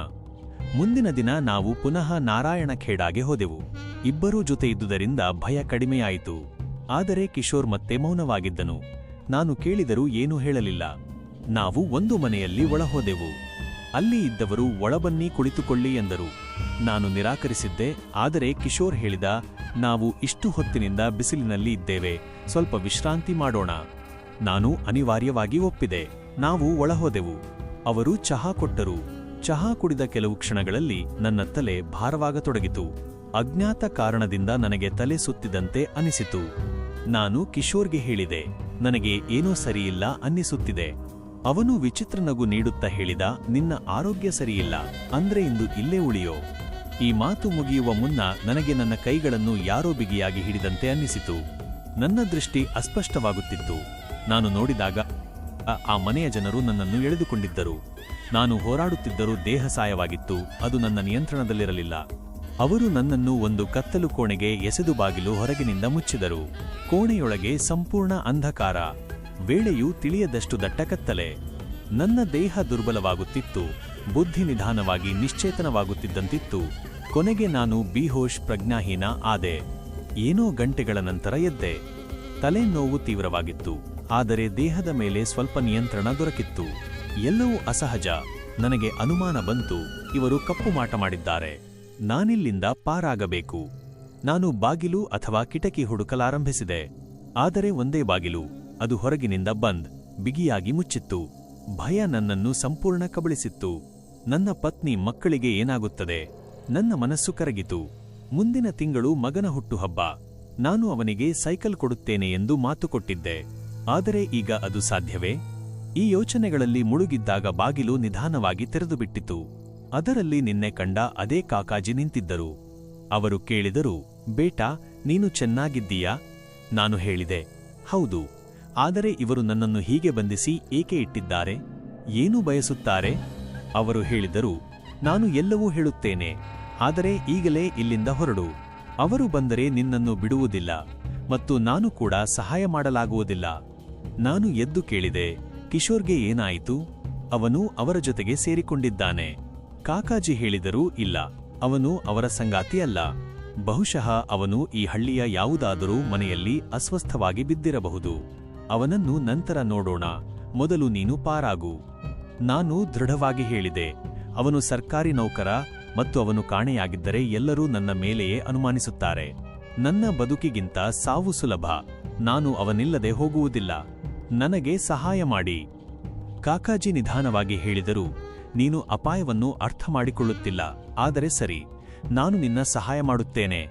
ಮುಂದಿನ ದಿನ ನಾವು ಪುನಃ ನಾರಾಯಣ ಖೇಡಾಗೆ ಹೋದೆವು. ಇಬ್ಬರೂ ಜೊತೆ ಇದ್ದುದರಿಂದ ಭಯ ಕಡಿಮೆಯಾಯಿತು. ಆದರೆ ಕಿಶೋರ್ ಮತ್ತೆ ಮೌನವಾಗಿದ್ದನು. ನಾನು ಕೇಳಿದರೂ ಏನೂ ಹೇಳಲಿಲ್ಲ. ನಾವು ಒಂದು ಮನೆಯಲ್ಲಿ ಒಳಹೋದೆವು. ಅಲ್ಲಿ ಇದ್ದವರು ಒಳಬನ್ನಿ ಕುಳಿತುಕೊಳ್ಳಿ ಎಂದರು. ನಾನು ನಿರಾಕರಿಸಿದ್ದೆ, ಆದರೆ ಕಿಶೋರ್ ಹೇಳಿದ, ನಾವು ಇಷ್ಟು ಹೊತ್ತಿನಿಂದ ಬಿಸಿಲಿನಲ್ಲಿ ಇದ್ದೇವೆ, ಸ್ವಲ್ಪ ವಿಶ್ರಾಂತಿ ಮಾಡೋಣ. ನಾನು ಅನಿವಾರ್ಯವಾಗಿ ಒಪ್ಪಿದೆ. ನಾವು ಒಳಹೋದೆವು. ಅವರು ಚಹಾ ಕೊಟ್ಟರು. ಚಹಾ ಕುಡಿದ ಕೆಲವು ಕ್ಷಣಗಳಲ್ಲಿ ನನ್ನ ತಲೆ ಭಾರವಾಗತೊಡಗಿತು. ಅಜ್ಞಾತ ಕಾರಣದಿಂದ ನನಗೆ ತಲೆ ಸುತ್ತಿದಂತೆ ಅನಿಸಿತು. ನಾನು ಕಿಶೋರ್ಗೆ ಹೇಳಿದೆ ನನಗೆ ಏನೋ ಸರಿಯಿಲ್ಲ ಅನ್ನಿಸುತ್ತಿದೆ. ಅವನು ವಿಚಿತ್ರ ನಗು ನೀಡುತ್ತಾ ಹೇಳಿದ, ನಿನ್ನ ಆರೋಗ್ಯ ಸರಿಯಿಲ್ಲ, ಅಂದ್ರೆ ಇಂದು ಇಲ್ಲೇ ಉಳಿಯೋ. ಈ ಮಾತು ಮುಗಿಯುವ ಮುನ್ನ ನನಗೆ ನನ್ನ ಕೈಗಳನ್ನು ಯಾರೋ ಬಿಗಿಯಾಗಿ ಹಿಡಿದಂತೆ ಅನ್ನಿಸಿತು. ನನ್ನ ದೃಷ್ಟಿ ಅಸ್ಪಷ್ಟವಾಗುತ್ತಿತ್ತು. ನಾನು ನೋಡಿದಾಗ ಆ- ಮನೆಯ ಜನರು ನನ್ನನ್ನು ಎಳೆದುಕೊಂಡಿದ್ದರು. ನಾನು ಹೋರಾಡುತ್ತಿದ್ದರೂ ದೇಹ ಸಾಯವಾಗಿತ್ತು, ಅದು ನನ್ನ ನಿಯಂತ್ರಣದಲ್ಲಿರಲಿಲ್ಲ. ಅವರು ನನ್ನನ್ನು ಒಂದು ಕತ್ತಲು ಕೋಣೆಗೆ ಎಸೆದು ಬಾಗಿಲು ಹೊರಗಿನಿಂದ ಮುಚ್ಚಿದರು. ಕೋಣೆಯೊಳಗೆ ಸಂಪೂರ್ಣ ಅಂಧಕಾರ. ವೇಳೆಯು ತಿಳಿಯದಷ್ಟು ದಟ್ಟ ಕತ್ತಲೆ. ನನ್ನ ದೇಹ ದುರ್ಬಲವಾಗುತ್ತಿತ್ತು. ಬುದ್ಧಿ ನಿಧಾನವಾಗಿ ನಿಶ್ಚೇತನವಾಗುತ್ತಿದ್ದಂತಿತ್ತು. ಕೊನೆಗೆ ನಾನು ಬಿಹೋಶ್ ಪ್ರಜ್ಞಾಹೀನ ಆದೆ. ಏನೋ ಗಂಟೆಗಳ ನಂತರ ಎದ್ದೆ. ತಲೆ ನೋವು ತೀವ್ರವಾಗಿತ್ತು. ಆದರೆ ದೇಹದ ಮೇಲೆ ಸ್ವಲ್ಪ ನಿಯಂತ್ರಣ ದೊರಕಿತ್ತು. ಎಲ್ಲವೂ ಅಸಹಜ. ನನಗೆ ಅನುಮಾನ ಬಂತು. ಇವರು ಕಪ್ಪು ಮಾಟ ಮಾಡಿದ್ದಾರೆ. ನಾನಿಲ್ಲಿಂದ ಪಾರಾಗಬೇಕು. ನಾನು ಬಾಗಿಲು ಅಥವಾ ಕಿಟಕಿ ಹುಡುಕಲಾರಂಭಿಸಿದೆ. ಆದರೆ ಒಂದೇ ಬಾಗಿಲು, ಅದು ಹೊರಗಿನಿಂದ ಬಂದ್, ಬಿಗಿಯಾಗಿ ಮುಚ್ಚಿತ್ತು. ಭಯ ನನ್ನನ್ನು ಸಂಪೂರ್ಣ ಕಬಳಿಸಿತ್ತು. ನನ್ನ ಪತ್ನಿ ಮಕ್ಕಳಿಗೆ ಏನಾಗುತ್ತದೆ? ನನ್ನ ಮನಸ್ಸು ಕರಗಿತು. ಮುಂದಿನ ತಿಂಗಳು ಮಗನ ಹುಟ್ಟುಹಬ್ಬ. ನಾನು ಅವನಿಗೆ ಸೈಕಲ್ ಕೊಡುತ್ತೇನೆ ಎಂದು ಮಾತು ಕೊಟ್ಟಿದ್ದೆ. ಆದರೆ ಈಗ ಅದು ಸಾಧ್ಯವೇ? ಈ ಯೋಚನೆಗಳಲ್ಲಿ ಮುಳುಗಿದ್ದಾಗ ಬಾಗಿಲು ನಿಧಾನವಾಗಿ ತೆರೆದುಬಿಟ್ಟಿತು. ಅದರಲ್ಲಿ ನಿನ್ನೆ ಕಂಡ ಅದೇ ಕಾಕಾಜಿ ನಿಂತಿದ್ದರು. ಅವರು ಕೇಳಿದರು, ಬೇಟಾ, ನೀನು ಚೆನ್ನಾಗಿದ್ದೀಯಾ? ನಾನು ಹೇಳಿದೆ, ಹೌದು. ಆದರೆ ಇವರು ನನ್ನನ್ನು ಹೀಗೆ ಬಂಧಿಸಿ ಏಕೆ ಇಟ್ಟಿದ್ದಾರೆ? ಏನು ಬಯಸುತ್ತಾರೆ? ಅವರು ಹೇಳಿದರು, ನಾನು ಎಲ್ಲವೂ ಹೇಳುತ್ತೇನೆ. ಆದರೆ ಈಗಲೇ ಇಲ್ಲಿಂದ ಹೊರಡು. ಅವರು ಬಂದರೆ ನಿನ್ನನ್ನು ಬಿಡುವುದಿಲ್ಲ ಮತ್ತು ನಾನು ಕೂಡ ಸಹಾಯ ಮಾಡಲಾಗುವುದಿಲ್ಲ. ನಾನು ಎದ್ದು ಕೇಳಿದೆ, ಕಿಶೋರ್ಗೆ ಏನಾಯಿತು? ಅವನು ಅವರ ಜೊತೆಗೆ ಸೇರಿಕೊಂಡಿದ್ದಾನೆ. ಕಾಕಾಜಿ ಹೇಳಿದರೂ ಇಲ್ಲ, ಅವನು ಅವರ ಸಂಗಾತಿ ಅಲ್ಲ. ಬಹುಶಃ ಅವನು ಈ ಹಳ್ಳಿಯ ಯಾವುದಾದರೂ ಮನೆಯಲ್ಲಿ ಅಸ್ವಸ್ಥವಾಗಿ ಬಿದ್ದಿರಬಹುದು. ಅವನನ್ನು ನಂತರ ನೋಡೋಣ, ಮೊದಲು ನೀನು ಪಾರಾಗು. ನಾನು ದೃಢವಾಗಿ ಹೇಳಿದೆ, ಅವನು ಸರ್ಕಾರಿ ನೌಕರ ಮತ್ತು ಅವನು ಕಾಣೆಯಾಗಿದ್ದರೆ ಎಲ್ಲರೂ ನನ್ನ ಮೇಲೆಯೇ ಅನುಮಾನಿಸುತ್ತಾರೆ. ನನ್ನ ಬದುಕಿಗಿಂತ ಸಾವು ಸುಲಭ, ನಾನು ಅವನಿಲ್ಲದೆ ಹೋಗುವುದಿಲ್ಲ. ನನಗೆ ಸಹಾಯ ಮಾಡಿ. ಕಾಕಾಜಿ ನಿಧಾನವಾಗಿ ಹೇಳಿದರು ನೀನು ಅಪಾಯವನ್ನು ಅರ್ಥ ಮಾಡಿಕೊಳ್ಳುತ್ತಿಲ್ಲ ಆದರೆ ಸರಿ, ನಾನು ನಿನ್ನ ಸಹಾಯ ಮಾಡುತ್ತೇನೆ.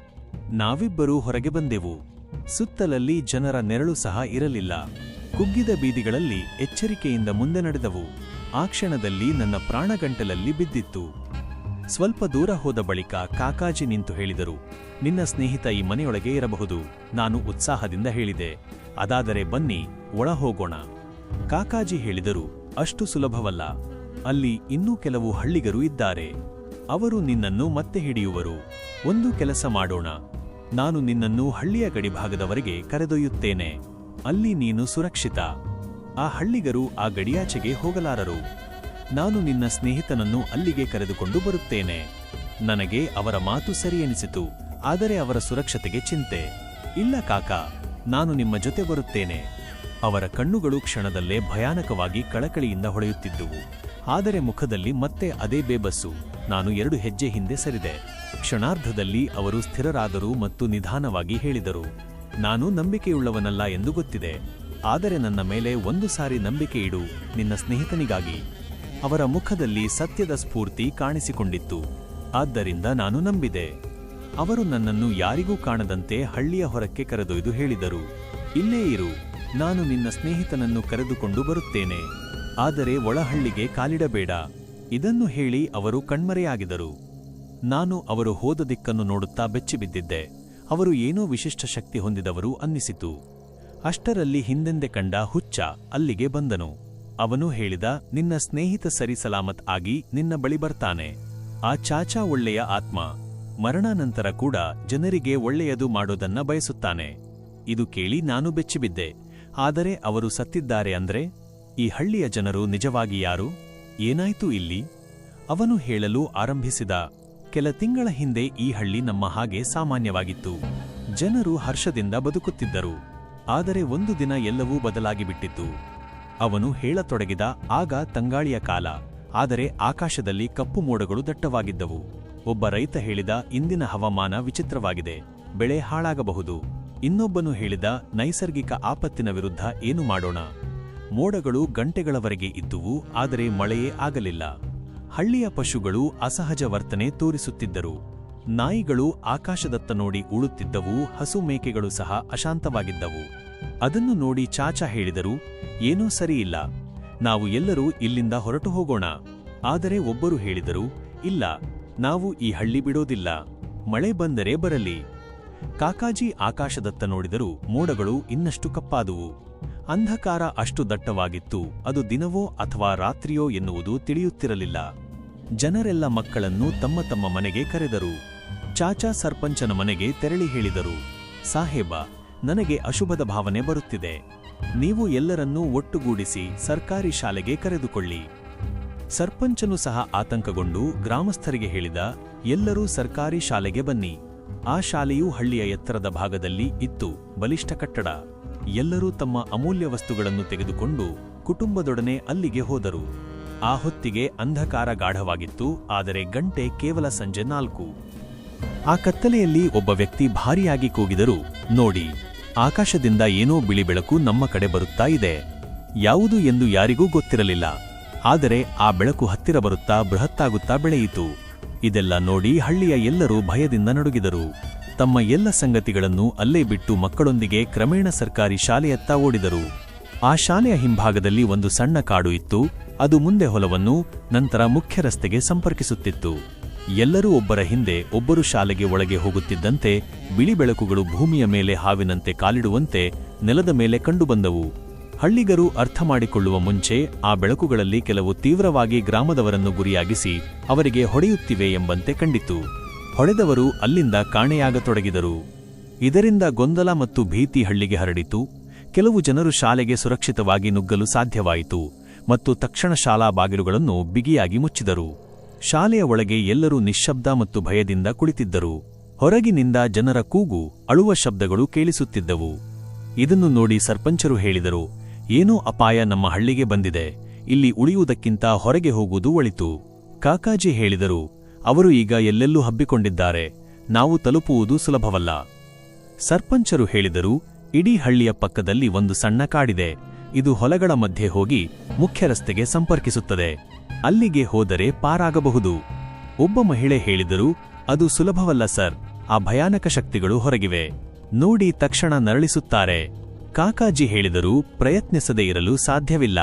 ನಾವಿಬ್ಬರೂ ಹೊರಗೆ ಬಂದೆವು. ಸುತ್ತಲಲ್ಲಿ ಜನರ ನೆರಳು ಸಹ ಇರಲಿಲ್ಲ. ಕುಗ್ಗಿದ ಬೀದಿಗಳಲ್ಲಿ ಎಚ್ಚರಿಕೆಯಿಂದ ಮುಂದೆ ನಡೆದವು. ಆ ಕ್ಷಣದಲ್ಲಿ ನನ್ನ ಪ್ರಾಣಗಂಟಲಲ್ಲಿ ಬಿದ್ದಿತ್ತು. ಸ್ವಲ್ಪ ದೂರ ಹೋದ ಬಳಿಕ ಕಾಕಾಜಿ ನಿಂತು ಹೇಳಿದರು, ನಿನ್ನ ಸ್ನೇಹಿತ ಈ ಮನೆಯೊಳಗೆ ಇರಬಹುದು. ನಾನು ಉತ್ಸಾಹದಿಂದ ಹೇಳಿದೆ. ಅದಾದರೆ ಬನ್ನಿ ಒಳ ಹೋಗೋಣ ಕಾಕಾಜಿ ಹೇಳಿದರು, ಅಷ್ಟು ಸುಲಭವಲ್ಲ. ಅಲ್ಲಿ ಇನ್ನೂ ಕೆಲವು ಹಳ್ಳಿಗರು ಇದ್ದಾರೆ. ಅವರು ನಿನ್ನನ್ನು ಮತ್ತೆ ಹಿಡಿಯುವರು. ಒಂದು ಕೆಲಸ ಮಾಡೋಣ. ನಾನು ನಿನ್ನನ್ನು ಹಳ್ಳಿಯ ಗಡಿಭಾಗದವರೆಗೆ ಕರೆದೊಯ್ಯುತ್ತೇನೆ. ಅಲ್ಲಿ ನೀನು ಸುರಕ್ಷಿತ. ಆ ಹಳ್ಳಿಗರು ಆ ಗಡಿಯಾಚೆಗೆ ಹೋಗಲಾರರು. ನಾನು ನಿನ್ನ ಸ್ನೇಹಿತನನ್ನು ಅಲ್ಲಿಗೆ ಕರೆದುಕೊಂಡು ಬರುತ್ತೇನೆ. ನನಗೆ ಅವರ ಮಾತು ಸರಿ ಎನಿಸಿತು ಆದರೆ ಅವರ ಸುರಕ್ಷತೆಗೆ ಚಿಂತೆ. ಇಲ್ಲ ಕಾಕ, ನಾನು ನಿಮ್ಮ ಜೊತೆ ಬರುತ್ತೇನೆ. ಅವರ ಕಣ್ಣುಗಳು ಕ್ಷಣದಲ್ಲೇ ಭಯಾನಕವಾಗಿ ಕಳಕಳಿಯಿಂದ ಹೊಳೆಯುತ್ತಿದ್ದುವು. ಆದರೆ ಮುಖದಲ್ಲಿ ಮತ್ತೆ ಅದೇ ಬೇಬಸ್ಸು. ನಾನು ಎರಡು ಹೆಜ್ಜೆ ಹಿಂದೆ ಸರಿದೆ. ಕ್ಷಣಾರ್ಧದಲ್ಲಿ ಅವರು ಸ್ಥಿರರಾದರು ಮತ್ತು ನಿಧಾನವಾಗಿ ಹೇಳಿದರು. ನಾನು ನಂಬಿಕೆಯುಳ್ಳವನಲ್ಲ ಎಂದು ಗೊತ್ತಿದೆ. ಆದರೆ ನನ್ನ ಮೇಲೆ ಒಂದು ಸಾರಿ ನಂಬಿಕೆ ಇಡು, ನಿನ್ನ ಸ್ನೇಹಿತನಿಗಾಗಿ. ಅವರ ಮುಖದಲ್ಲಿ ಸತ್ಯದ ಸ್ಫೂರ್ತಿ ಕಾಣಿಸಿಕೊಂಡಿತ್ತು. ಆದ್ದರಿಂದ ನಾನು ನಂಬಿದೆ. ಅವರು ನನ್ನನ್ನು ಯಾರಿಗೂ ಕಾಣದಂತೆ ಹಳ್ಳಿಯ ಹೊರಕ್ಕೆ ಕರೆದೊಯ್ದು ಹೇಳಿದರು. ಇಲ್ಲೇ ಇರು. ನಾನು ನಿನ್ನ ಸ್ನೇಹಿತನನ್ನು ಕರೆದುಕೊಂಡು ಬರುತ್ತೇನೆ. ಆದರೆ ಒಳಹಳ್ಳಿಗೆ ಕಾಲಿಡಬೇಡ. ಇದನ್ನು ಹೇಳಿ ಅವರು ಕಣ್ಮರೆಯಾಗಿದರು. ನಾನು ಅವರು ಹೋದ ದಿಕ್ಕನ್ನು ನೋಡುತ್ತಾ ಬೆಚ್ಚಿಬಿದ್ದಿದ್ದೆ. ಅವರು ಏನೋ ವಿಶಿಷ್ಟ ಶಕ್ತಿ ಹೊಂದಿದವರು ಅನ್ನಿಸಿತು. ಅಷ್ಟರಲ್ಲಿ ಹಿಂದೆಂದೆ ಕಂಡ ಹುಚ್ಚ ಅಲ್ಲಿಗೆ ಬಂದನು. ಅವನು ಹೇಳಿದ, ನಿನ್ನ ಸ್ನೇಹಿತ ಸರಿ ಸಲಾಮತ್ ಆಗಿ ನಿನ್ನ ಬಳಿ ಬರ್ತಾನೆ. ಆ ಚಾಚಾ ಒಳ್ಳೆಯ ಆತ್ಮ. ಮರಣಾನಂತರ ಕೂಡ ಜನರಿಗೆ ಒಳ್ಳೆಯದು ಮಾಡೋದನ್ನ ಬಯಸುತ್ತಾನೆ. ಇದು ಕೇಳಿ ನಾನು ಬೆಚ್ಚಿಬಿದ್ದೆ. ಆದರೆ ಅವರು ಸತ್ತಿದ್ದಾರೆ ಅಂದ್ರೆ? ಈ ಹಳ್ಳಿಯ ಜನರು ನಿಜವಾಗಿ ಯಾರು? ಏನಾಯ್ತು ಇಲ್ಲಿ? ಅವನು ಹೇಳಲು ಆರಂಭಿಸಿದ ಕೆಲ ತಿಂಗಳ ಹಿಂದೆ ಈ ಹಳ್ಳಿ ನಮ್ಮ ಹಾಗೆ ಸಾಮಾನ್ಯವಾಗಿತ್ತು. ಜನರು ಹರ್ಷದಿಂದ ಬದುಕುತ್ತಿದ್ದರು. ಆದರೆ ಒಂದು ದಿನ ಎಲ್ಲವೂ ಬದಲಾಗಿಬಿಟ್ಟಿತ್ತು ಅವನು ಹೇಳತೊಡಗಿದ ಆಗ ತಂಗಾಳಿಯ ಕಾಲ. ಆದರೆ ಆಕಾಶದಲ್ಲಿ ಕಪ್ಪು ಮೋಡಗಳು ದಟ್ಟವಾಗಿದ್ದವು. ಒಬ್ಬ ರೈತ ಹೇಳಿದ ಇಂದಿನ ಹವಾಮಾನ ವಿಚಿತ್ರವಾಗಿದೆ. ಬೆಳೆ ಹಾಳಾಗಬಹುದು. ಇನ್ನೊಬ್ಬನು ಹೇಳಿದ ನೈಸರ್ಗಿಕ ಆಪತ್ತಿನ ವಿರುದ್ಧ ಏನು ಮಾಡೋಣ? ಮೋಡಗಳು ಗಂಟೆಗಳವರೆಗೆ ಇದ್ದುವು, ಆದರೆ ಮಳೆಯೇ ಆಗಲಿಲ್ಲ. ಹಳ್ಳಿಯ ಪಶುಗಳು ಅಸಹಜ ವರ್ತನೆ ತೋರಿಸುತ್ತಿದ್ದರು. ನಾಯಿಗಳು ಆಕಾಶದತ್ತ ನೋಡಿ ಉಳುತ್ತಿದ್ದವು, ಹಸು ಮೇಕೆಗಳು ಸಹ ಅಶಾಂತವಾಗಿದ್ದವು. ಅದನ್ನು ನೋಡಿ ಚಾಚಾ ಹೇಳಿದರು, ಏನೂ ಸರಿಯಿಲ್ಲ ನಾವು ಎಲ್ಲರೂ ಇಲ್ಲಿಂದ ಹೊರಟು ಹೋಗೋಣ. ಆದರೆ ಒಬ್ಬರು ಹೇಳಿದರು, ಇಲ್ಲ, ನಾವು ಈ ಹಳ್ಳಿ ಬಿಡೋದಿಲ್ಲ. ಮಳೆ ಬಂದರೆ ಬರಲಿ. ಕಾಕಾಜಿ ಆಕಾಶದತ್ತ ನೋಡಿದರೂ ಮೋಡಗಳು ಇನ್ನಷ್ಟು ಕಪ್ಪಾದುವು. ಅಂಧಕಾರ ಅಷ್ಟು ದಟ್ಟವಾಗಿತ್ತು, ಅದು ದಿನವೋ ಅಥವಾ ರಾತ್ರಿಯೋ ಎನ್ನುವುದು ತಿಳಿಯುತ್ತಿರಲಿಲ್ಲ. ಜನರೆಲ್ಲ ಮಕ್ಕಳನ್ನು ತಮ್ಮ ತಮ್ಮ ಮನೆಗೆ ಕರೆದರು. ಚಾಚಾ ಸರ್ಪಂಚನ ಮನೆಗೆ ತೆರಳಿ ಹೇಳಿದರು, ಸಾಹೇಬ, ನನಗೆ ಅಶುಭದ ಭಾವನೆ ಬರುತ್ತಿದೆ. ನೀವು ಎಲ್ಲರನ್ನೂ ಒಟ್ಟುಗೂಡಿಸಿ ಸರ್ಕಾರಿ ಶಾಲೆಗೆ ಕರೆದುಕೊಳ್ಳಿ. ಸರ್ಪಂಚನು ಸಹ ಆತಂಕಗೊಂಡು ಗ್ರಾಮಸ್ಥರಿಗೆ ಹೇಳಿದ, ಎಲ್ಲರೂ ಸರ್ಕಾರಿ ಶಾಲೆಗೆ ಬನ್ನಿ. ಆ ಶಾಲೆಯು ಹಳ್ಳಿಯ ಎತ್ತರದ ಭಾಗದಲ್ಲಿ ಇತ್ತು, ಬಲಿಷ್ಠ ಕಟ್ಟಡ. ಎಲ್ಲರೂ ತಮ್ಮ ಅಮೂಲ್ಯ ವಸ್ತುಗಳನ್ನು ತೆಗೆದುಕೊಂಡು ಕುಟುಂಬದೊಡನೆ ಅಲ್ಲಿಗೆ ಹೋದರು. ಆ ಹೊತ್ತಿಗೆ ಅಂಧಕಾರ ಗಾಢವಾಗಿತ್ತು, ಆದರೆ ಗಂಟೆ ಕೇವಲ ಸಂಜೆ ನಾಲ್ಕು. ಆ ಕತ್ತಲೆಯಲ್ಲಿ ಒಬ್ಬ ವ್ಯಕ್ತಿ ಭಾರಿಯಾಗಿ ಕೂಗಿದರು, ನೋಡಿ, ಆಕಾಶದಿಂದ ಏನೋ ಬಿಳಿ ಬೆಳಕು ನಮ್ಮ ಕಡೆ ಬರುತ್ತಾ ಇದೆ. ಯಾವುದು ಎಂದು ಯಾರಿಗೂ ಗೊತ್ತಿರಲಿಲ್ಲ. ಆದರೆ ಆ ಬೆಳಕು ಹತ್ತಿರ ಬರುತ್ತಾ ಬೃಹತ್ತಾಗುತ್ತಾ ಬೆಳೆಯಿತು. ಇದೆಲ್ಲ ನೋಡಿ ಹಳ್ಳಿಯ ಎಲ್ಲರೂ ಭಯದಿಂದ ನಡುಗಿದರು. ತಮ್ಮ ಎಲ್ಲ ಸಂಗತಿಗಳನ್ನು ಅಲ್ಲೇ ಬಿಟ್ಟು ಮಕ್ಕಳೊಂದಿಗೆ ಕ್ರಮೇಣ ಸರ್ಕಾರಿ ಶಾಲೆಯತ್ತ ಓಡಿದರು. ಆ ಶಾಲೆಯ ಹಿಂಭಾಗದಲ್ಲಿ ಒಂದು ಸಣ್ಣ ಕಾಡು ಇತ್ತು. ಅದು ಮುಂದೆ ಹೊಲವನ್ನು, ನಂತರ ಮುಖ್ಯ ರಸ್ತೆಗೆ ಸಂಪರ್ಕಿಸುತ್ತಿತ್ತು. ಎಲ್ಲರೂ ಒಬ್ಬರ ಹಿಂದೆ ಒಬ್ಬರು ಶಾಲೆಗೆ ಒಳಗೆ ಹೋಗುತ್ತಿದ್ದಂತೆ, ಬಿಳಿ ಬೆಳಕುಗಳು ಭೂಮಿಯ ಮೇಲೆ ಹಾವಿನಂತೆ ಕಾಲಿಡುವಂತೆ ನೆಲದ ಮೇಲೆ ಕಂಡುಬಂದವು. ಹಳ್ಳಿಗರು ಅರ್ಥ ಮಾಡಿಕೊಳ್ಳುವ ಮುಂಚೆ ಆ ಬೆಳಕುಗಳಲ್ಲಿ ಕೆಲವು ತೀವ್ರವಾಗಿ ಗ್ರಾಮದವರನ್ನು ಗುರಿಯಾಗಿಸಿ ಅವರಿಗೆ ಹೊಡೆಯುತ್ತಿವೆ ಎಂಬಂತೆ ಕಂಡಿತು. ಹೊಡೆದವರು ಅಲ್ಲಿಂದ ಕಾಣೆಯಾಗತೊಡಗಿದರು. ಇದರಿಂದ ಗೊಂದಲ ಮತ್ತು ಭೀತಿ ಹಳ್ಳಿಗೆ ಹರಡಿತು. ಕೆಲವು ಜನರು ಶಾಲೆಗೆ ಸುರಕ್ಷಿತವಾಗಿ ನುಗ್ಗಲು ಸಾಧ್ಯವಾಯಿತು ಮತ್ತು ತಕ್ಷಣ ಶಾಲಾ ಬಾಗಿಲುಗಳನ್ನು ಬಿಗಿಯಾಗಿ ಮುಚ್ಚಿದರು. ಶಾಲೆಯ ಒಳಗೆ ಎಲ್ಲರೂ ನಿಶ್ಶಬ್ದ ಮತ್ತು ಭಯದಿಂದ ಕುಳಿತಿದ್ದರು. ಹೊರಗಿನಿಂದ ಜನರ ಕೂಗು, ಅಳುವ ಶಬ್ದಗಳು ಕೇಳಿಸುತ್ತಿದ್ದವು. ಇದನ್ನು ನೋಡಿ ಸರ್ಪಂಚರು ಹೇಳಿದರು, ಏನೋ ಅಪಾಯ ನಮ್ಮ ಹಳ್ಳಿಗೆ ಬಂದಿದೆ. ಇಲ್ಲಿ ಉಳಿಯುವುದಕ್ಕಿಂತ ಹೊರಗೆ ಹೋಗುವುದು ಒಳಿತು. ಕಾಕಾಜಿ ಹೇಳಿದರು ಅವರು ಈಗ ಎಲ್ಲೆಲ್ಲೂ ಹಬ್ಬಿಕೊಂಡಿದ್ದಾರೆ. ನಾವು ತಲುಪುವುದು ಸುಲಭವಲ್ಲ. ಸರ್ಪಂಚರು ಹೇಳಿದರು, ಇಡೀ ಹಳ್ಳಿಯ ಪಕ್ಕದಲ್ಲಿ ಒಂದು ಸಣ್ಣ ಕಾಡಿದೆ. ಇದು ಹೊಲಗಳ ಮಧ್ಯೆ ಹೋಗಿ ಮುಖ್ಯ ರಸ್ತೆಗೆ ಸಂಪರ್ಕಿಸುತ್ತದೆ. ಅಲ್ಲಿಗೆ ಹೋದರೆ ಪಾರಾಗಬಹುದು. ಒಬ್ಬ ಮಹಿಳೆ ಹೇಳಿದರು, ಅದು ಸುಲಭವಲ್ಲ ಸರ್, ಆ ಭಯಾನಕ ಶಕ್ತಿಗಳು ಹೊರಗಿವೆ. ನೋಡಿ ತಕ್ಷಣ ನರಳಿಸುತ್ತಾರೆ. ಕಾಕಾಜಿ ಹೇಳಿದರು, ಪ್ರಯತ್ನಿಸದೇ ಇರಲು ಸಾಧ್ಯವಿಲ್ಲ.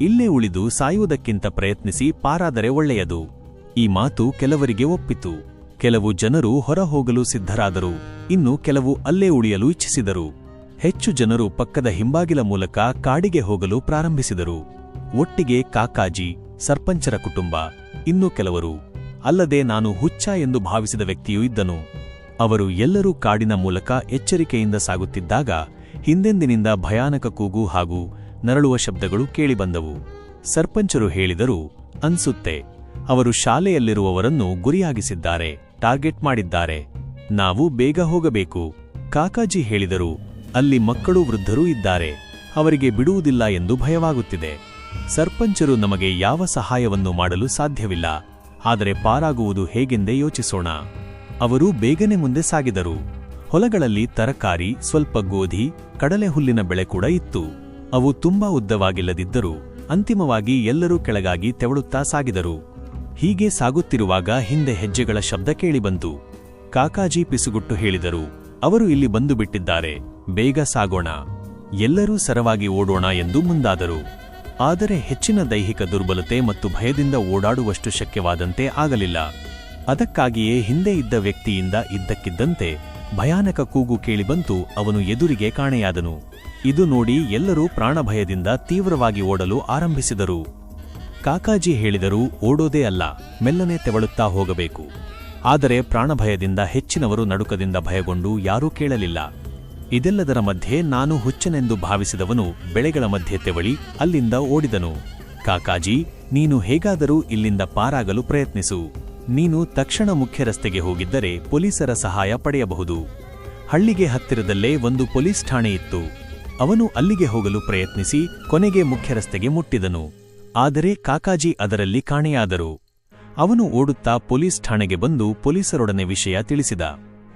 ಇಲ್ಲೇ ಉಳಿದು ಸಾಯುವುದಕ್ಕಿಂತ ಪ್ರಯತ್ನಿಸಿ ಪಾರಾದರೆ ಒಳ್ಳೆಯದು. ಈ ಮಾತು ಕೆಲವರಿಗೆ ಒಪ್ಪಿತು. ಕೆಲವು ಜನರು ಹೊರಹೋಗಲು ಸಿದ್ಧರಾದರು. ಇನ್ನು ಕೆಲವು ಅಲ್ಲೇ ಉಳಿಯಲು ಇಚ್ಛಿಸಿದರು. ಹೆಚ್ಚು ಜನರು ಪಕ್ಕದ ಹಿಂಬಾಗಿಲ ಮೂಲಕ ಕಾಡಿಗೆ ಹೋಗಲು ಪ್ರಾರಂಭಿಸಿದರು. ಒಟ್ಟಿಗೆ ಕಾಕಾಜಿ, ಸರ್ಪಂಚರ ಕುಟುಂಬ, ಇನ್ನೂ ಕೆಲವರು. ಅಲ್ಲದೆ ನಾನು ಹುಚ್ಚ ಎಂದು ಭಾವಿಸಿದ ವ್ಯಕ್ತಿಯೂ ಇದ್ದನು. ಅವರು ಎಲ್ಲರೂ ಕಾಡಿನ ಮೂಲಕ ಎಚ್ಚರಿಕೆಯಿಂದ ಸಾಗುತ್ತಿದ್ದಾಗ ಹಿಂದೆಂದಿನಿಂದ ಭಯಾನಕ ಕೂಗು ಹಾಗೂ ನರಳುವ ಶಬ್ದಗಳು ಕೇಳಿಬಂದವು. ಸರ್ಪಂಚರು ಹೇಳಿದರು, ಅನ್ಸುತ್ತೆ. ಅವರು ಶಾಲೆಯಲ್ಲಿರುವವರನ್ನು ಗುರಿಯಾಗಿಸಿದ್ದಾರೆ, ಟಾರ್ಗೆಟ್ ಮಾಡಿದ್ದಾರೆ. ನಾವು ಬೇಗ ಹೋಗಬೇಕು, ಕಾಕಾಜಿ ಹೇಳಿದರು. ಅಲ್ಲಿ ಮಕ್ಕಳು ವೃದ್ಧರೂ ಇದ್ದಾರೆ. ಅವರಿಗೆ ಬಿಡುವುದಿಲ್ಲ ಎಂದು ಭಯವಾಗುತ್ತಿದೆ. ಸರ್ಪಂಚರು ನಮಗೆ ಯಾವ ಸಹಾಯವನ್ನು ಮಾಡಲು ಸಾಧ್ಯವಿಲ್ಲ. ಆದರೆ ಪಾರಾಗುವುದು ಹೇಗೆಂದೇ ಯೋಚಿಸೋಣ. ಅವರು ಬೇಗನೆ ಮುಂದೆ ಸಾಗಿದರು. ಹೊಲಗಳಲ್ಲಿ ತರಕಾರಿ, ಸ್ವಲ್ಪ ಗೋಧಿ, ಕಡಲೆ ಹುಲ್ಲಿನ ಬೆಳೆ ಕೂಡ ಇತ್ತು. ಅವು ತುಂಬಾ ಉದ್ದವಾಗಿಲ್ಲದಿದ್ದರೂ ಅಂತಿಮವಾಗಿ ಎಲ್ಲರೂ ಕೆಳಗಾಗಿ ತೆವಳುತ್ತಾ ಸಾಗಿದರು. ಹೀಗೆ ಸಾಗುತ್ತಿರುವಾಗ ಹಿಂದೆ ಹೆಜ್ಜೆಗಳ ಶಬ್ದ ಕೇಳಿಬಂತು ಕಾಕಾಜಿ ಪಿಸುಗುಟ್ಟು ಹೇಳಿದರು, ಅವರು ಇಲ್ಲಿ ಬಂದು ಬಿಟ್ಟಿದ್ದಾರೆ, ಬೇಗ ಸಾಗೋಣ. ಎಲ್ಲರೂ ಸರವಾಗಿ ಓಡೋಣ ಎಂದು ಮುಂದಾದರು. ಆದರೆ ಹೆಚ್ಚಿನ ದೈಹಿಕ ದುರ್ಬಲತೆ ಮತ್ತು ಭಯದಿಂದ ಓಡಾಡುವಷ್ಟು ಶಕ್ಯವಾದಂತೆ ಆಗಲಿಲ್ಲ. ಅದಕ್ಕಾಗಿಯೇ ಹಿಂದೆ ಇದ್ದ ವ್ಯಕ್ತಿಯಿಂದ ಇದ್ದಕ್ಕಿದ್ದಂತೆ ಭಯಾನಕ ಕೂಗು ಕೇಳಿಬಂತು ಅವನು ಎದುರಿಗೆ ಕಾಣೆಯಾದನು. ಇದು ನೋಡಿ ಎಲ್ಲರೂ ಪ್ರಾಣಭಯದಿಂದ ತೀವ್ರವಾಗಿ ಓಡಲು ಆರಂಭಿಸಿದರು. ಕಾಕಾಜಿ ಹೇಳಿದರೂ ಓಡೋದೇ ಅಲ್ಲ, ಮೆಲ್ಲನೆ ತೆವಳುತ್ತಾ ಹೋಗಬೇಕು. ಆದರೆ ಪ್ರಾಣಭಯದಿಂದ ಹೆಚ್ಚಿನವರು ನಡುಕದಿಂದ ಭಯಗೊಂಡು ಯಾರೂ ಕೇಳಲಿಲ್ಲ. ಇದೆಲ್ಲದರ ಮಧ್ಯೆ ನಾನು ಹುಚ್ಚನೆಂದು ಭಾವಿಸಿದವನು ಬೆಳೆಗಳ ಮಧ್ಯೆ ತೆವಳಿ ಅಲ್ಲಿಂದ ಓಡಿದನು. ಕಾಕಾಜಿ, ನೀನು ಹೇಗಾದರೂ ಇಲ್ಲಿಂದ ಪಾರಾಗಲು ಪ್ರಯತ್ನಿಸು. ನೀನು ತಕ್ಷಣ ಮುಖ್ಯ ರಸ್ತೆಗೆ ಹೋಗಿದ್ದರೆ ಪೊಲೀಸರ ಸಹಾಯ ಪಡೆಯಬಹುದು. ಹಳ್ಳಿಗೆ ಹತ್ತಿರದಲ್ಲೇ ಒಂದು ಪೊಲೀಸ್ ಠಾಣೆ ಇತ್ತು. ಅವನು ಅಲ್ಲಿಗೆ ಹೋಗಲು ಪ್ರಯತ್ನಿಸಿ ಕೊನೆಗೆ ಮುಖ್ಯ ರಸ್ತೆಗೆ ಮುಟ್ಟಿದನು. ಆದರೆ ಕಾಕಾಜಿ ಅದರಲ್ಲಿ ಕಾಣೆಯಾದರು. ಅವನು ಓಡುತ್ತಾ ಪೊಲೀಸ್ ಠಾಣೆಗೆ ಬಂದು ಪೊಲೀಸರೊಡನೆ ವಿಷಯ ತಿಳಿಸಿದ.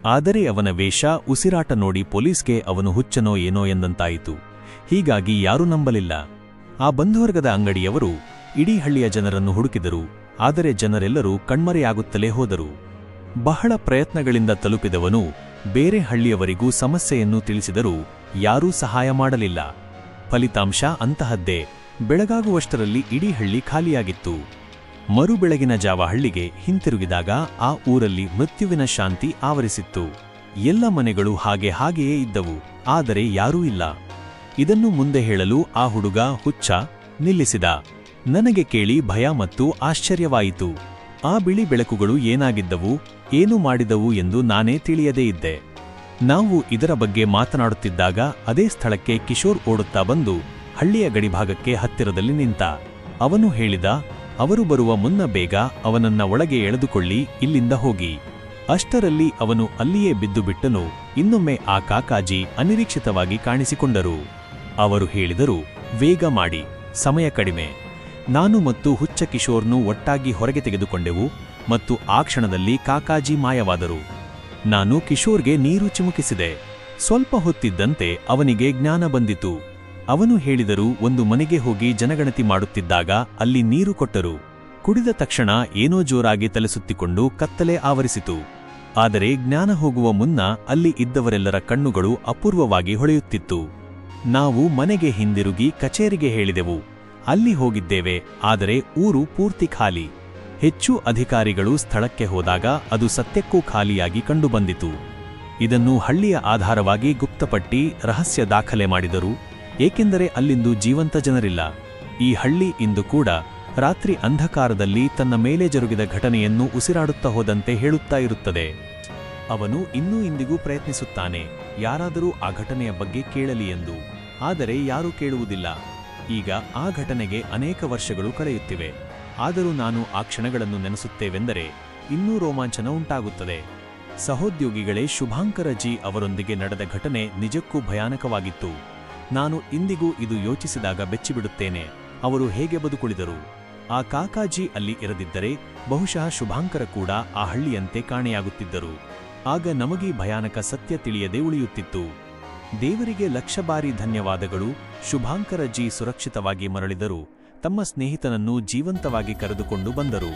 ಆದರೆ ಅವನ ವೇಷ, ಉಸಿರಾಟ ನೋಡಿ ಪೊಲೀಸ್ಗೆ ಅವನು ಹುಚ್ಚನೋ ಏನೋ ಎಂದಂತಾಯಿತು. ಹೀಗಾಗಿ ಯಾರೂ ನಂಬಲಿಲ್ಲ. ಆ ಬಂಧುವರ್ಗದ ಅಂಗಡಿಯವರು ಇಡೀ ಹಳ್ಳಿಯ ಜನರನ್ನು ಹುಡುಕಿದರು. ಆದರೆ ಜನರೆಲ್ಲರೂ ಕಣ್ಮರೆಯಾಗುತ್ತಲೇ ಹೋದರು. ಬಹಳ ಪ್ರಯತ್ನಗಳಿಂದ ತಲುಪಿದವನು ಬೇರೆ ಹಳ್ಳಿಯವರಿಗೂ ಸಮಸ್ಯೆಯನ್ನು ತಿಳಿಸಿದರೂ ಯಾರೂ ಸಹಾಯ ಮಾಡಲಿಲ್ಲ. ಫಲಿತಾಂಶ ಅಂತಹದ್ದೇ. ಬೆಳಗಾಗುವಷ್ಟರಲ್ಲಿ ಇಡೀ ಹಳ್ಳಿ ಖಾಲಿಯಾಗಿತ್ತು. ಮರುಬೆಳಗಿನ ಜಾವ ಹಳ್ಳಿಗೆ ಹಿಂತಿರುಗಿದಾಗ ಆ ಊರಲ್ಲಿ ಮೃತ್ಯುವಿನ ಶಾಂತಿ ಆವರಿಸಿತ್ತು. ಎಲ್ಲ ಮನೆಗಳು ಹಾಗೆ ಹಾಗೆಯೇ ಇದ್ದವು, ಆದರೆ ಯಾರೂ ಇಲ್ಲ. ಇದನ್ನು ಮುಂದೆ ಹೇಳಲು ಆ ಹುಡುಗ ಹುಚ್ಚ ನಿಲ್ಲಿಸಿದ. ನನಗೆ ಕೇಳಿ ಭಯ ಮತ್ತು ಆಶ್ಚರ್ಯವಾಯಿತು. ಆ ಬಿಳಿ ಬೆಳಕುಗಳು ಏನಾಗಿದ್ದವು, ಏನು ಮಾಡಿದವು ಎಂದು ನಾನೇ ತಿಳಿಯದೇ ಇದ್ದೆ. ನಾವು ಇದರ ಬಗ್ಗೆ ಮಾತನಾಡುತ್ತಿದ್ದಾಗ ಅದೇ ಸ್ಥಳಕ್ಕೆ ಕಿಶೋರ್ ಓಡುತ್ತಾ ಬಂದು ಹಳ್ಳಿಯ ಗಡಿಭಾಗಕ್ಕೆ ಹತ್ತಿರದಲ್ಲಿ ನಿಂತ. ಅವನು ಹೇಳಿದ, ಅವರು ಬರುವ ಮುನ್ನ ಬೇಗ ಅವನನ್ನ ಒಳಗೆ ಎಳೆದುಕೊಳ್ಳಿ, ಇಲ್ಲಿಂದ ಹೋಗಿ. ಅಷ್ಟರಲ್ಲಿ ಅವನು ಅಲ್ಲಿಯೇ ಬಿದ್ದು ಬಿಟ್ಟನು, ಇನ್ನೊಮ್ಮೆ ಆ ಕಾಕಾಜಿ ಅನಿರೀಕ್ಷಿತವಾಗಿ ಕಾಣಿಸಿಕೊಂಡರು. ಅವರು ಹೇಳಿದರು ವೇಗ ಮಾಡಿ, ಸಮಯ ಕಡಿಮೆ. ನಾನು ಮತ್ತು ಹುಚ್ಚ ಕಿಶೋರ್ನು ಒಟ್ಟಾಗಿ ಹೊರಗೆ ತೆಗೆದುಕೊಂಡೆವು ಮತ್ತು ಆ ಕ್ಷಣದಲ್ಲಿ ಕಾಕಾಜಿ ಮಾಯವಾದರು. ನಾನು ಕಿಶೋರ್ಗೆ ನೀರು ಚಿಮುಕಿಸಿದೆ. ಸ್ವಲ್ಪ ಹೊತ್ತಿದ್ದಂತೆ ಅವನಿಗೆ ಜ್ಞಾನ ಬಂದಿತು. ಅವನು ಹೇಳಿದರು ಒಂದು ಮನೆಗೆ ಹೋಗಿ ಜನಗಣತಿ ಮಾಡುತ್ತಿದ್ದಾಗ ಅಲ್ಲಿ ನೀರು ಕೊಟ್ಟರು. ಕುಡಿದ ತಕ್ಷಣ ಏನೋ ಜೋರಾಗಿ ತಲೆಸುತ್ತಿಕೊಂಡು ಕತ್ತಲೆ ಆವರಿಸಿತು. ಆದರೆ ಜ್ಞಾನ ಹೋಗುವ ಮುನ್ನ ಅಲ್ಲಿ ಇದ್ದವರೆಲ್ಲರ ಕಣ್ಣುಗಳು ಅಪೂರ್ವವಾಗಿ ಹೊಳೆಯುತ್ತಿತ್ತು. ನಾವು ಮನೆಗೆ ಹಿಂದಿರುಗಿ ಕಚೇರಿಗೆ ಹೇಳಿದೆವು. ಅಲ್ಲಿ ಹೋಗಿದ್ದೇವೆ, ಆದರೆ ಊರು ಪೂರ್ತಿ ಖಾಲಿ. ಹೆಚ್ಚು ಅಧಿಕಾರಿಗಳು ಸ್ಥಳಕ್ಕೆ ಹೋದಾಗ ಅದು ಸತ್ಯಕ್ಕೂ ಖಾಲಿಯಾಗಿ ಕಂಡುಬಂದಿತು. ಇದನ್ನು ಹಳ್ಳಿಯ ಆಧಾರವಾಗಿ ಗುಪ್ತಪಟ್ಟಿ, ರಹಸ್ಯ ದಾಖಲೆ ಮಾಡಿದರು. ಏಕೆಂದರೆ ಅಲ್ಲಿಂದು ಜೀವಂತ ಜನರಿಲ್ಲ. ಈ ಹಳ್ಳಿ ಇಂದು ಕೂಡ ರಾತ್ರಿ ಅಂಧಕಾರದಲ್ಲಿ ತನ್ನ ಮೇಲೆ ಜರುಗಿದ ಘಟನೆಯನ್ನು ಉಸಿರಾಡುತ್ತಾ ಹೋದಂತೆ ಹೇಳುತ್ತಾ ಇರುತ್ತದೆ. ಅವನು ಇನ್ನೂ ಇಂದಿಗೂ ಪ್ರಯತ್ನಿಸುತ್ತಾನೆ, ಯಾರಾದರೂ ಆ ಘಟನೆಯ ಬಗ್ಗೆ ಕೇಳಲಿ ಎಂದು. ಆದರೆ ಯಾರೂ ಕೇಳುವುದಿಲ್ಲ. ಈಗ ಆ ಘಟನೆಗೆ ಅನೇಕ ವರ್ಷಗಳು ಕಳೆಯುತ್ತಿವೆ. ಆದರೂ ನಾನು ಆ ಕ್ಷಣಗಳನ್ನು ನೆನೆಸುತ್ತೇವೆಂದರೆ ಇನ್ನೂ ರೋಮಾಂಚನ ಉಂಟಾಗುತ್ತದೆ. ಸಹೋದ್ಯೋಗಿಗಳೇ ಶುಭಾಂಕರ ಜಿ ಅವರೊಂದಿಗೆ ನಡೆದ ಘಟನೆ ನಿಜಕ್ಕೂ ಭಯಾನಕವಾಗಿತ್ತು. ನಾನು ಇಂದಿಗೂ ಇದು ಯೋಚಿಸಿದಾಗ ಬೆಚ್ಚಿಬಿಡುತ್ತೇನೆ. ಅವರು ಹೇಗೆ ಬದುಕುಳಿದರು? ಆ ಕಾಕಾಜಿ ಅಲ್ಲಿ ಇರದಿದ್ದರೆ ಬಹುಶಃ ಶುಭಾಂಕರ ಕೂಡ ಆ ಹಳ್ಳಿಯಂತೆ ಕಾಣೆಯಾಗುತ್ತಿದ್ದರು. ಆಗ ನಮಗೀ ಭಯಾನಕ ಸತ್ಯ ತಿಳಿಯದೆ ಉಳಿಯುತ್ತಿತ್ತು. ದೇವರಿಗೆ ಲಕ್ಷ ಬಾರಿ ಧನ್ಯವಾದಗಳು. ಶುಭಾಂಕರ ಜಿ ಸುರಕ್ಷಿತವಾಗಿ ಮರಳಿದರು. ತಮ್ಮ ಸ್ನೇಹಿತನನ್ನು ಜೀವಂತವಾಗಿ ಕರೆದುಕೊಂಡು ಬಂದರು.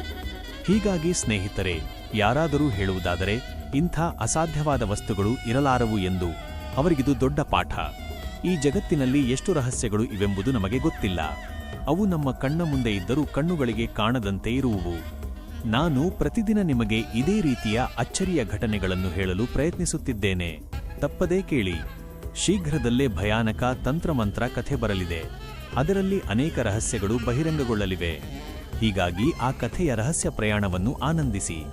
ಹೀಗಾಗಿ ಸ್ನೇಹಿತರೆ, ಯಾರಾದರೂ ಹೇಳುವುದಾದರೆ ಇಂಥ ಅಸಾಧ್ಯವಾದ ವಸ್ತುಗಳು ಇರಲಾರವು ಎಂದು ಅವರಿಗಿದು ದೊಡ್ಡ ಪಾಠ. ಈ ಜಗತ್ತಿನಲ್ಲಿ ಎಷ್ಟು ರಹಸ್ಯಗಳು ಇವೆಂಬುದು ನಮಗೆ ಗೊತ್ತಿಲ್ಲ. ಅವು ನಮ್ಮ ಕಣ್ಣ ಮುಂದೆ ಇದ್ದರೂ ಕಣ್ಣುಗಳಿಗೆ ಕಾಣದಂತೆ ಇರುವುವು. ನಾನು ಪ್ರತಿದಿನ ನಿಮಗೆ ಇದೇ ರೀತಿಯ ಅಚ್ಚರಿಯ ಘಟನೆಗಳನ್ನು ಹೇಳಲು ಪ್ರಯತ್ನಿಸುತ್ತಿದ್ದೇನೆ. ತಪ್ಪದೇ ಕೇಳಿ. ಶೀಘ್ರದಲ್ಲೇ ಭಯಾನಕ ತಂತ್ರಮಂತ್ರ ಕಥೆ ಬರಲಿದೆ. ಅದರಲ್ಲಿ ಅನೇಕ ರಹಸ್ಯಗಳು ಬಹಿರಂಗಗೊಳ್ಳಲಿವೆ. ಹೀಗಾಗಿ ಆ ಕಥೆಯ ರಹಸ್ಯ ಪ್ರಯಾಣವನ್ನು ಆನಂದಿಸಿ.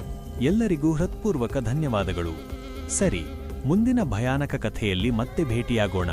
ಎಲ್ಲರಿಗೂ ಹೃತ್ಪೂರ್ವಕ ಧನ್ಯವಾದಗಳು. ಸರಿ, ಮುಂದಿನ ಭಯಾನಕ ಕಥೆಯಲ್ಲಿ ಮತ್ತೆ ಭೇಟಿಯಾಗೋಣ.